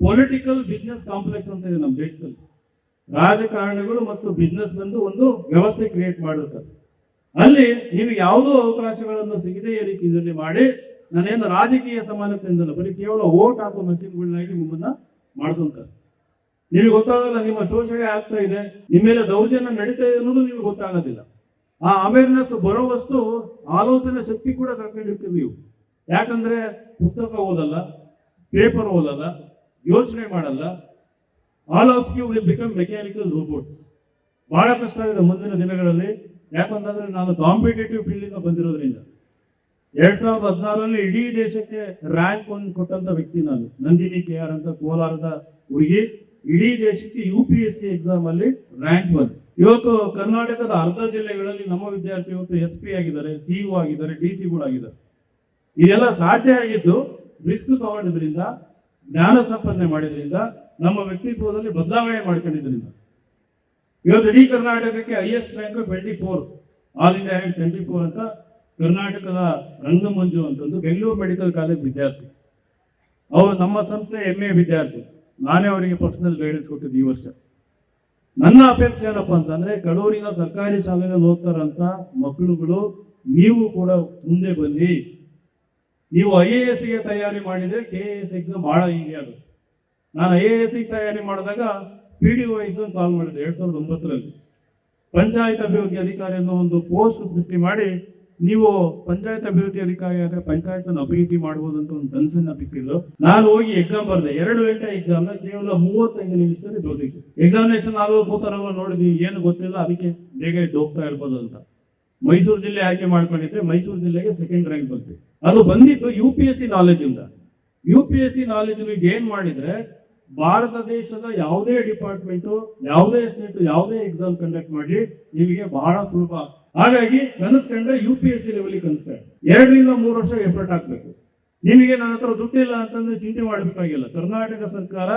ಪೊಲಿಟಿಕಲ್ ಬಿಸ್ನೆಸ್ ಕಾಂಪ್ಲೆಕ್ಸ್ ಅಂತ ಇದೆ ನಮ್ಮ ದೇಶದಲ್ಲಿ. ರಾಜಕಾರಣಿಗಳು ಮತ್ತು ಬಿಸ್ನೆಸ್ ಬಂದು ಒಂದು ವ್ಯವಸ್ಥೆ ಕ್ರಿಯೇಟ್ ಮಾಡುತ್ತೆ. ಅಲ್ಲಿ ನೀವು ಯಾವುದೋ ಅವಕಾಶಗಳನ್ನು ಸಿಗದೆ ಈ ಮಾಡಿ ನಾನೇನು ರಾಜಕೀಯ ಸಮಾನತೆಯಿಂದಲ್ಲ ಬರೀ ಕೇವಲ ಓಟ್ ಹಾಕೋ ಮಷಿನ್ಗಳನ್ನಾಗಿ ನಿಮ್ಮನ್ನ ಮಾಡ್ಕೊಂತಾರೆ. ನಿಮಗೆ ಗೊತ್ತಾಗಲ್ಲ, ನಿಮ್ಮ ಶೋಷಣೆ ಆಗ್ತಾ ಇದೆ, ನಿಮ್ಮ ಮೇಲೆ ದೌರ್ಜನ್ಯ ನಡೀತಾ ಇದೆ ಅನ್ನೋದು ನಿಮ್ಗೆ ಗೊತ್ತಾಗೋದಿಲ್ಲ. ಆ ಅವೇರ್ನೆಸ್ ಬರೋವಷ್ಟು ಆಲೋಚನೆ ಶಕ್ತಿ ಕೂಡ ಕರ್ಕೊಂಡಿರ್ತೀವಿ ನೀವು. ಯಾಕಂದ್ರೆ ಪುಸ್ತಕ ಓದಲ್ಲ ಪೇಪರ್ ಓದಲ್ಲ, ಯೋಚನೆ ಮಾಡಲ್ಲ. All of you will become mechanical robots ಬಹಳ ಕಷ್ಟ ಆಗಿದೆ ಮುಂದಿನ ದಿನಗಳಲ್ಲಿ. ಯಾಕಂತಂದ್ರೆ ನಾನು ಕಾಂಪಿಟೇಟಿವ್ ಫೀಲ್ಡಿಂದ ಬಂದಿರೋದ್ರಿಂದ. ಎರಡ್ ಸಾವಿರದ ಹದಿನಾರರಲ್ಲಿ ಇಡೀ ದೇಶಕ್ಕೆ ರ್ಯಾಂಕ್ ಒಂದು ಕೊಟ್ಟಂತ ವ್ಯಕ್ತಿ ನಾನು ನಂದಿನಿ ಕೆ ಆರ್ ಅಂತ ಕೋಲಾರದ ಹುಡುಗಿ. ಇಡೀ ದೇಶಕ್ಕೆ U P S C exam ಅಲ್ಲಿ ರ್ಯಾಂಕ್ ಬಂದು ಇವತ್ತು ಕರ್ನಾಟಕದ ಅರ್ಧ ಜಿಲ್ಲೆಗಳಲ್ಲಿ ನಮ್ಮ ವಿದ್ಯಾರ್ಥಿ ಇವತ್ತು ಎಸ್ ಪಿ ಆಗಿದ್ದಾರೆ ಸಿ ಒ ಆಗಿದ್ದಾರೆ ಡಿ ಸಿ ಆಗಿದ್ದಾರೆ. ಇದೆಲ್ಲ ಸಾಧ್ಯ ಆಗಿದ್ದು ರಿಸ್ಕ್ ತಗೊಂಡಿದ್ರಿಂದ, ಜ್ಞಾನ ಸಂಪಾದನೆ ಮಾಡಿದ್ರಿಂದ, ನಮ್ಮ ವ್ಯಕ್ತಿತ್ವದಲ್ಲಿ ಬದಲಾವಣೆ ಮಾಡ್ಕೊಂಡಿದ್ರಿಂದ. ಇವತ್ತು ಇಡೀ ಕರ್ನಾಟಕಕ್ಕೆ I S rank twenty four all India twenty four ಅಂತ ಕರ್ನಾಟಕದ ರಂಗಮಂಜು ಅಂತಂದು ಬೆಂಗಳೂರು ಮೆಡಿಕಲ್ ಕಾಲೇಜ್ ವಿದ್ಯಾರ್ಥಿ. ಅವರು ನಮ್ಮ ಸಂಸ್ಥೆ ಎಂ ಎ ವಿದ್ಯಾರ್ಥಿ. ನಾನೇ ಅವರಿಗೆ ಪರ್ಸನಲ್ ಗೈಡೆನ್ಸ್ ಕೊಟ್ಟಿದ್ದು ಈ ವರ್ಷ. ನನ್ನ ಅಭ್ಯರ್ಥಿ ಏನಪ್ಪ ಅಂತಂದ್ರೆ, ಕಡೂರಿನ ಸರ್ಕಾರಿ ಶಾಲೆಯಲ್ಲಿ ಓದ್ತಾರಂತ ಮಕ್ಕಳುಗಳು, ನೀವು ಕೂಡ ಮುಂದೆ ಬನ್ನಿ. ನೀವು ಐ ಎ ಎಸ್ಗೆ ತಯಾರಿ ಮಾಡಿದರೆ ಕೆ ಎ ಎಸ್ ಎಕ್ಸಾಮ್ ಭಾಳ ಈಸಿ ಅದು ನಾನು ಐ ಎ ಎಸ್ಗೆ ತಯಾರಿ ಮಾಡಿದಾಗ P D O exam call ಮಾಡಿದೆ, ಎರಡು ಸಾವಿರದ ಒಂಬತ್ತರಲ್ಲಿ. ಪಂಚಾಯತ್ ಅಭಿವೃದ್ಧಿ ಅಧಿಕಾರಿ ಅನ್ನೋ ಒಂದು ಪೋಸ್ಟ್ ಸೃಷ್ಟಿ ಮಾಡಿ ನೀವು ಪಂಚಾಯತ್ ಅಭಿವೃದ್ಧಿ ಅಧಿಕಾರಿ ಆದರೆ ಪಂಚಾಯತ್ ಅಭಿವೃದ್ಧಿ ಮಾಡಬಹುದು ಅಂತ ಒಂದು ಕನ್ಸನ್ನ ಬಿಟ್ಟಿದ್ದು. ನಾನು ಹೋಗಿ ಎಕ್ಸಾಮ್ ಬರ್ದೆ. ಎರಡು ಗಂಟೆ ಎಕ್ಸಾಮ್ ಕೇವಲ ಮೂವತ್ತೈದು ನಿಮಿಷದಲ್ಲಿ ಓದಿದ್ದು ಎಕ್ಸಾಮಿನೇಷನ್ ಆಗೋ ಕೂತಾರವ ನೋಡಿದ್ವಿ. ಏನು ಗೊತ್ತಿಲ್ಲ. ಅದಕ್ಕೆ ಬೇಗ ಹೋಗ್ತಾ ಇರ್ಬೋದು ಅಂತ. ಮೈಸೂರು ಜಿಲ್ಲೆ ಆಯ್ಕೆ ಮಾಡ್ಕೊಂಡಿದ್ರೆ ಮೈಸೂರು ಜಿಲ್ಲೆಗೆ ಸೆಕೆಂಡ್ ರ್ಯಾಂಕ್ ಬಂತು. ಅದು ಬಂದಿದ್ದು U P S C ನಾಲೆಜಿಂದ U P S C knowledge ಏನ್ ಮಾಡಿದ್ರೆ ಭಾರತ ದೇಶದ ಯಾವುದೇ ಡಿಪಾರ್ಟ್ಮೆಂಟು ಯಾವುದೇ ಸ್ಟೇಟ್ ಯಾವುದೇ ಎಕ್ಸಾಮ್ ಕಂಡಕ್ಟ್ ಮಾಡಿ ನಿಮಗೆ ಬಹಳ ಸುಲಭ. ಹಾಗಾಗಿ ಕನಸ್ಕೊಂಡ್ರೆ U P S C level ಕನಸ್ಕೊಂಡ್ರೆ. ಎರಡರಿಂದ ಮೂರು ವರ್ಷ ಎಫರ್ಟ್ ಹಾಕಬೇಕು ನಿಮಗೆ ನನ್ನ ಹತ್ರ ದುಡ್ಡಿಲ್ಲ ಅಂತಂದ್ರೆ ಚಿಂತೆ ಮಾಡಬೇಕಾಗಿಲ್ಲ. ಕರ್ನಾಟಕ ಸರ್ಕಾರ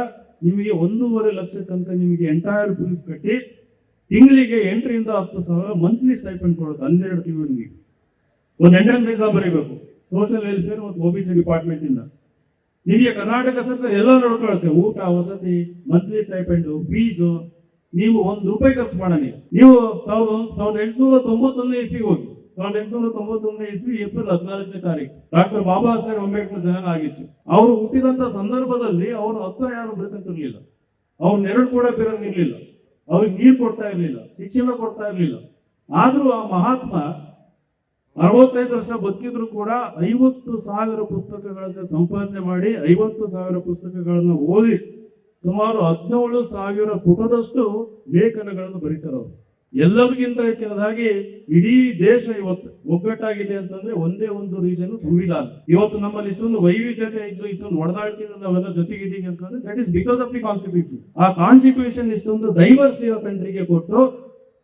ನಿಮಗೆ ಒಂದೂವರೆ ಲಕ್ಷಕ್ಕಂತ ನಿಮಗೆ ಎಂಟೈರ್ ಫೀಸ್ ಕಟ್ಟಿ ತಿಂಗಳಿಗೆ ಎಂಟರಿಂದ ಹತ್ತು ಸಾವಿರ ಮಂತ್ಲಿ ಸ್ಟೈಪೆಂಡ್ ಕೊಡುತ್ತೆ, ಹನ್ನೆರಡು ತಿಂಗಳಿಗೆ. ಒಂದು ಎಂಟನ್ ವೀಸಾ ಬರೀಬೇಕು. ಸೋಷಿಯಲ್ ವೆಲ್ಫೇರ್ ಮತ್ತು ಒ ಬಿ ಸಿ ಡಿಪಾರ್ಟ್ಮೆಂಟಿಂದ ನಿಮಗೆ ಕರ್ನಾಟಕ ಸರ್ಕಾರ ಎಲ್ಲ ನೋಡ್ಕೊಳ್ಳುತ್ತೆ ಊಟ, ವಸತಿ ಮಂತ್ಲಿ ಟೈಪೆಂಡು ಫೀಸು ನೀವು ಒಂದು ರೂಪಾಯಿ ಖರ್ಚು ಮಾಡಲಿ. ನೀವು ಸಾವಿರದ ಸಾವಿರದ ಎಂಟುನೂರ ತೊಂಬತ್ತೊಂದನೇ ಇಸಿ ಹೋಗಿ. ಸಾವಿರದ ಎಂಟುನೂರ ತೊಂಬತ್ತೊಂದನೇ ಇಸಿ ಏಪ್ರಿಲ್ ಹದಿನಾಲ್ಕನೇ ತಾರೀಕು. ಡಾಕ್ಟರ್ ಬಾಬಾ ಸಾಹೇಬ್ ಅಂಬೇಡ್ಕರ್ ಜನನ ಆಗಿತ್ತು. ಅವರು ಹುಟ್ಟಿದಂಥ ಸಂದರ್ಭದಲ್ಲಿ ಅವರು ಹತ್ತ ಯಾರು ಬದುಕಂತಿರಲಿಲ್ಲ ಅವ್ರು ನೆರಳು ಕೂಡ ಬಿರಂಗಿರ್ಲಿಲ್ಲ ಅವ್ರಿಗೆ ನೀರು ಕೊಡ್ತಾ ಇರಲಿಲ್ಲ. ಶಿಕ್ಷಣ ಕೊಡ್ತಾ ಇರಲಿಲ್ಲ. ಆದರೂ ಆ ಮಹಾತ್ಮ ಅರವತ್ತೈದು ವರ್ಷ ಬದುಕಿದ್ರು ಕೂಡ ಐವತ್ತು ಸಾವಿರ ಪುಸ್ತಕಗಳನ್ನು ಸಂಪಾದನೆ ಮಾಡಿ ಐವತ್ತು ಸಾವಿರ ಪುಸ್ತಕಗಳನ್ನು ಓದಿ ಸುಮಾರು ಹದಿನೇಳು ಸಾವಿರ ಪುಟದಷ್ಟು ಲೇಖನಗಳನ್ನು ಬರೀತಾರೆ ಅವರು. ಎಲ್ಲರಿಗಿಂತ ಹೆಚ್ಚಿನದಾಗಿ ಇಡೀ ದೇಶ ಇವತ್ತು ಒಗ್ಗಟ್ಟಾಗಿದೆ ಅಂತಂದ್ರೆ ಒಂದೇ ಒಂದು ರೀಸನ್ ಸುವಿಧಾನ ಇವತ್ತು ನಮ್ಮಲ್ಲಿ ಇಷ್ಟೊಂದು ವೈವಿಧ್ಯತೆ ಇದ್ದು ಇಷ್ಟೊಂದು ಹೊಡೆದಾಡ್ತಿದ್ದು ನಾವೆಲ್ಲ ಜೊತೆಗಿದ್ದೀವಿ ಅಂತಂದ್ರೆ that is because of the constitution ಆ ಕಾನ್ಸ್ಟಿಟ್ಯೂಷನ್ ಇಷ್ಟೊಂದು ಡೈವರ್ಸ್ ಇರೋ ಕಂಟ್ರಿಗೆ ಕೊಟ್ಟು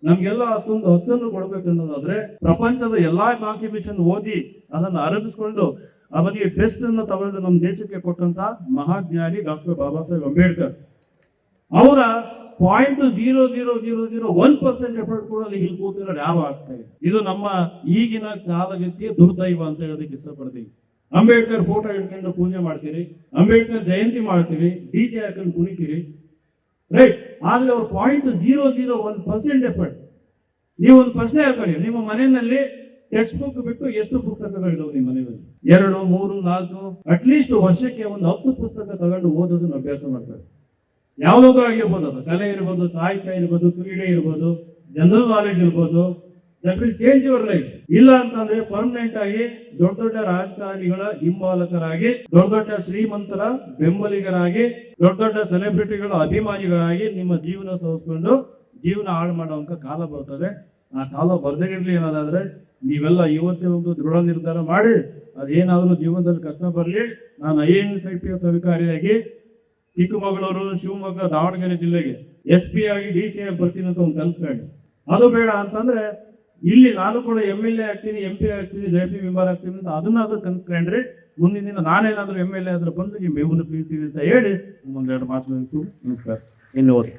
ನಮ್ಗೆಲ್ಲ ಅದೊಂದು ಹತ್ತನ್ನು ಕೊಡ್ಬೇಕು ಅನ್ನೋದಾದ್ರೆ ಪ್ರಪಂಚದ ಎಲ್ಲಾ ಕಾಂಟ್ರಿಬ್ಯೂಷನ್ ಓದಿ ಅದನ್ನು ಅರಗಿಸ್ಕೊಂಡು ಅವನಿಗೆ ಬೆಸ್ಟ್ ಅನ್ನು ತಗೊಂಡು ನಮ್ಮ ದೇಶಕ್ಕೆ ಕೊಟ್ಟಂತ ಮಹಾಜ್ಞಾನಿ ಡಾಕ್ಟರ್ ಬಾಬಾ ಸಾಹೇಬ್ ಅಂಬೇಡ್ಕರ್. ಅವರ point zero zero zero zero one percent effort ಕೂಡ ಇಲ್ಲಿ ಕೂತಿರೋ ಯಾವ ಆಗ್ತಾ ಇದೆ ಇದು ನಮ್ಮ ಈಗಿನ ಕಾಲಗತಿಯ ದುರ್ದೈವ ಅಂತ ಹೇಳೋದಕ್ಕೆ ಇಷ್ಟಪಡ್ತೀವಿ ಅಂಬೇಡ್ಕರ್ ಫೋಟೋ ಹಿಡ್ಕೊಂಡು ಪೂಜೆ ಮಾಡ್ತೀರಿ, ಅಂಬೇಡ್ಕರ್ ಜಯಂತಿ ಮಾಡ್ತೀವಿ ಡಿ ಜೆ ಹಾಕೊಂಡು ಕುಣಿತೀರಿ. ರೈಟ್. ಆದ್ರೆ ಅವ್ರು point zero zero one percent effort ನೀವು ಒಂದು ಪ್ರಶ್ನೆ ಹಾಕೊಳ್ಳಿ. ನಿಮ್ಮ ಮನೆಯಲ್ಲಿ ಟೆಕ್ಸ್ಟ್ ಬುಕ್ ಬಿಟ್ಟು ಎಷ್ಟು ಪುಸ್ತಕಗಳಿದಾವೆ ನಿಮ್ಮ ಮನೆಯಲ್ಲಿ? ಎರಡು, ಮೂರು, ನಾಲ್ಕು ಅಟ್ಲೀಸ್ಟ್ ವರ್ಷಕ್ಕೆ ಒಂದು ಹತ್ತು ಪುಸ್ತಕ ತಗೊಂಡು ಓದೋದು ಅಭ್ಯಾಸ ಮಾಡ್ತಾರೆ. ಯಾವುದಾದ್ರೂ ಆಗಿರ್ಬೋದು ಅದು ಕಲೆ ಇರ್ಬೋದು, ಸಾಹಿತ್ಯ ಇರ್ಬೋದು, ಕ್ರೀಡೆ ಇರ್ಬೋದು ಜನರಲ್ ನಾಲೆಡ್ಜ್ ಇರ್ಬೋದು ದಟ್ ಚೇಂಜ್ ಯುವರ್ ಲೈಫ್ ಇಲ್ಲ ಅಂತಂದ್ರೆ ಪರ್ಮನೆಂಟ್ ಆಗಿ ದೊಡ್ಡ ದೊಡ್ಡ ರಾಜಕಾರಣಿಗಳ ಹಿಂಬಾಲಕರಾಗಿ, ದೊಡ್ಡ ದೊಡ್ಡ ಶ್ರೀಮಂತರ ಬೆಂಬಲಿಗರಾಗಿ, ದೊಡ್ಡ ದೊಡ್ಡ ಸೆಲೆಬ್ರಿಟಿಗಳ ಅಭಿಮಾನಿಗಳಾಗಿ ನಿಮ್ಮ ಜೀವನ ಸೋಸ್ಕೊಂಡು ಜೀವನ ಹಾಳು ಮಾಡುವಂತ ಕಾಲ ಬರ್ತದೆ. ಆ ಕಾಲ ಬರ್ದೇ ಇರಲಿ ಅನ್ನೋದಾದ್ರೆ ನೀವೆಲ್ಲ ಇವತ್ತೇ ಒಂದು ದೃಢ ನಿರ್ಧಾರ ಮಾಡಿ, ಅದೇನಾದರೂ ಜೀವನದಲ್ಲಿ ಕಷ್ಟ ಬರಲಿ. ನಾನು I N S I P ಅಧಿಕಾರಿಯಾಗಿ ಚಿಕ್ಕಮಗಳೂರು, ಶಿವಮೊಗ್ಗ, ದಾವಣಗೆರೆ ಜಿಲ್ಲೆಗೆ ಎಸ್ ಪಿ ಆಗಿ ಡಿ ಸಿ ಆಗಿ ಬರ್ತೀನಿ ಅಂತ ಒಂದು ಕನ್ಸ್ಕೊಂಡು ಅದು ಬೇಡ ಅಂತಂದ್ರೆ ಇಲ್ಲಿ ನಾನು ಕೂಡ ಎಂ ಎಲ್ ಎ ಆಗ್ತೀನಿ ಎಂ ಪಿ ಆಗ್ತೀನಿ ಜೆ ಪಿ ಮೆಂಬರ್ ಆಗ್ತೀನಿ ಅಂತ ಅದನ್ನಾದ್ರೂ ಕನ್ಸ್ಕೊಂಡ್ರೆ ಮುಂದಿನ ದಿನ ನಾನೇನಾದ್ರೂ ಎಂ ಎಲ್ ಎ ಆದ್ರೂ ಬಂದು ನೀವು ಮೇವನ್ನು ಬೀಳ್ತೀವಿ ಅಂತ ಹೇಳಿ ಒಂದೆರಡು ಮಾತು ನಮಸ್ಕಾರ. ಇನ್ನು ಓದಿ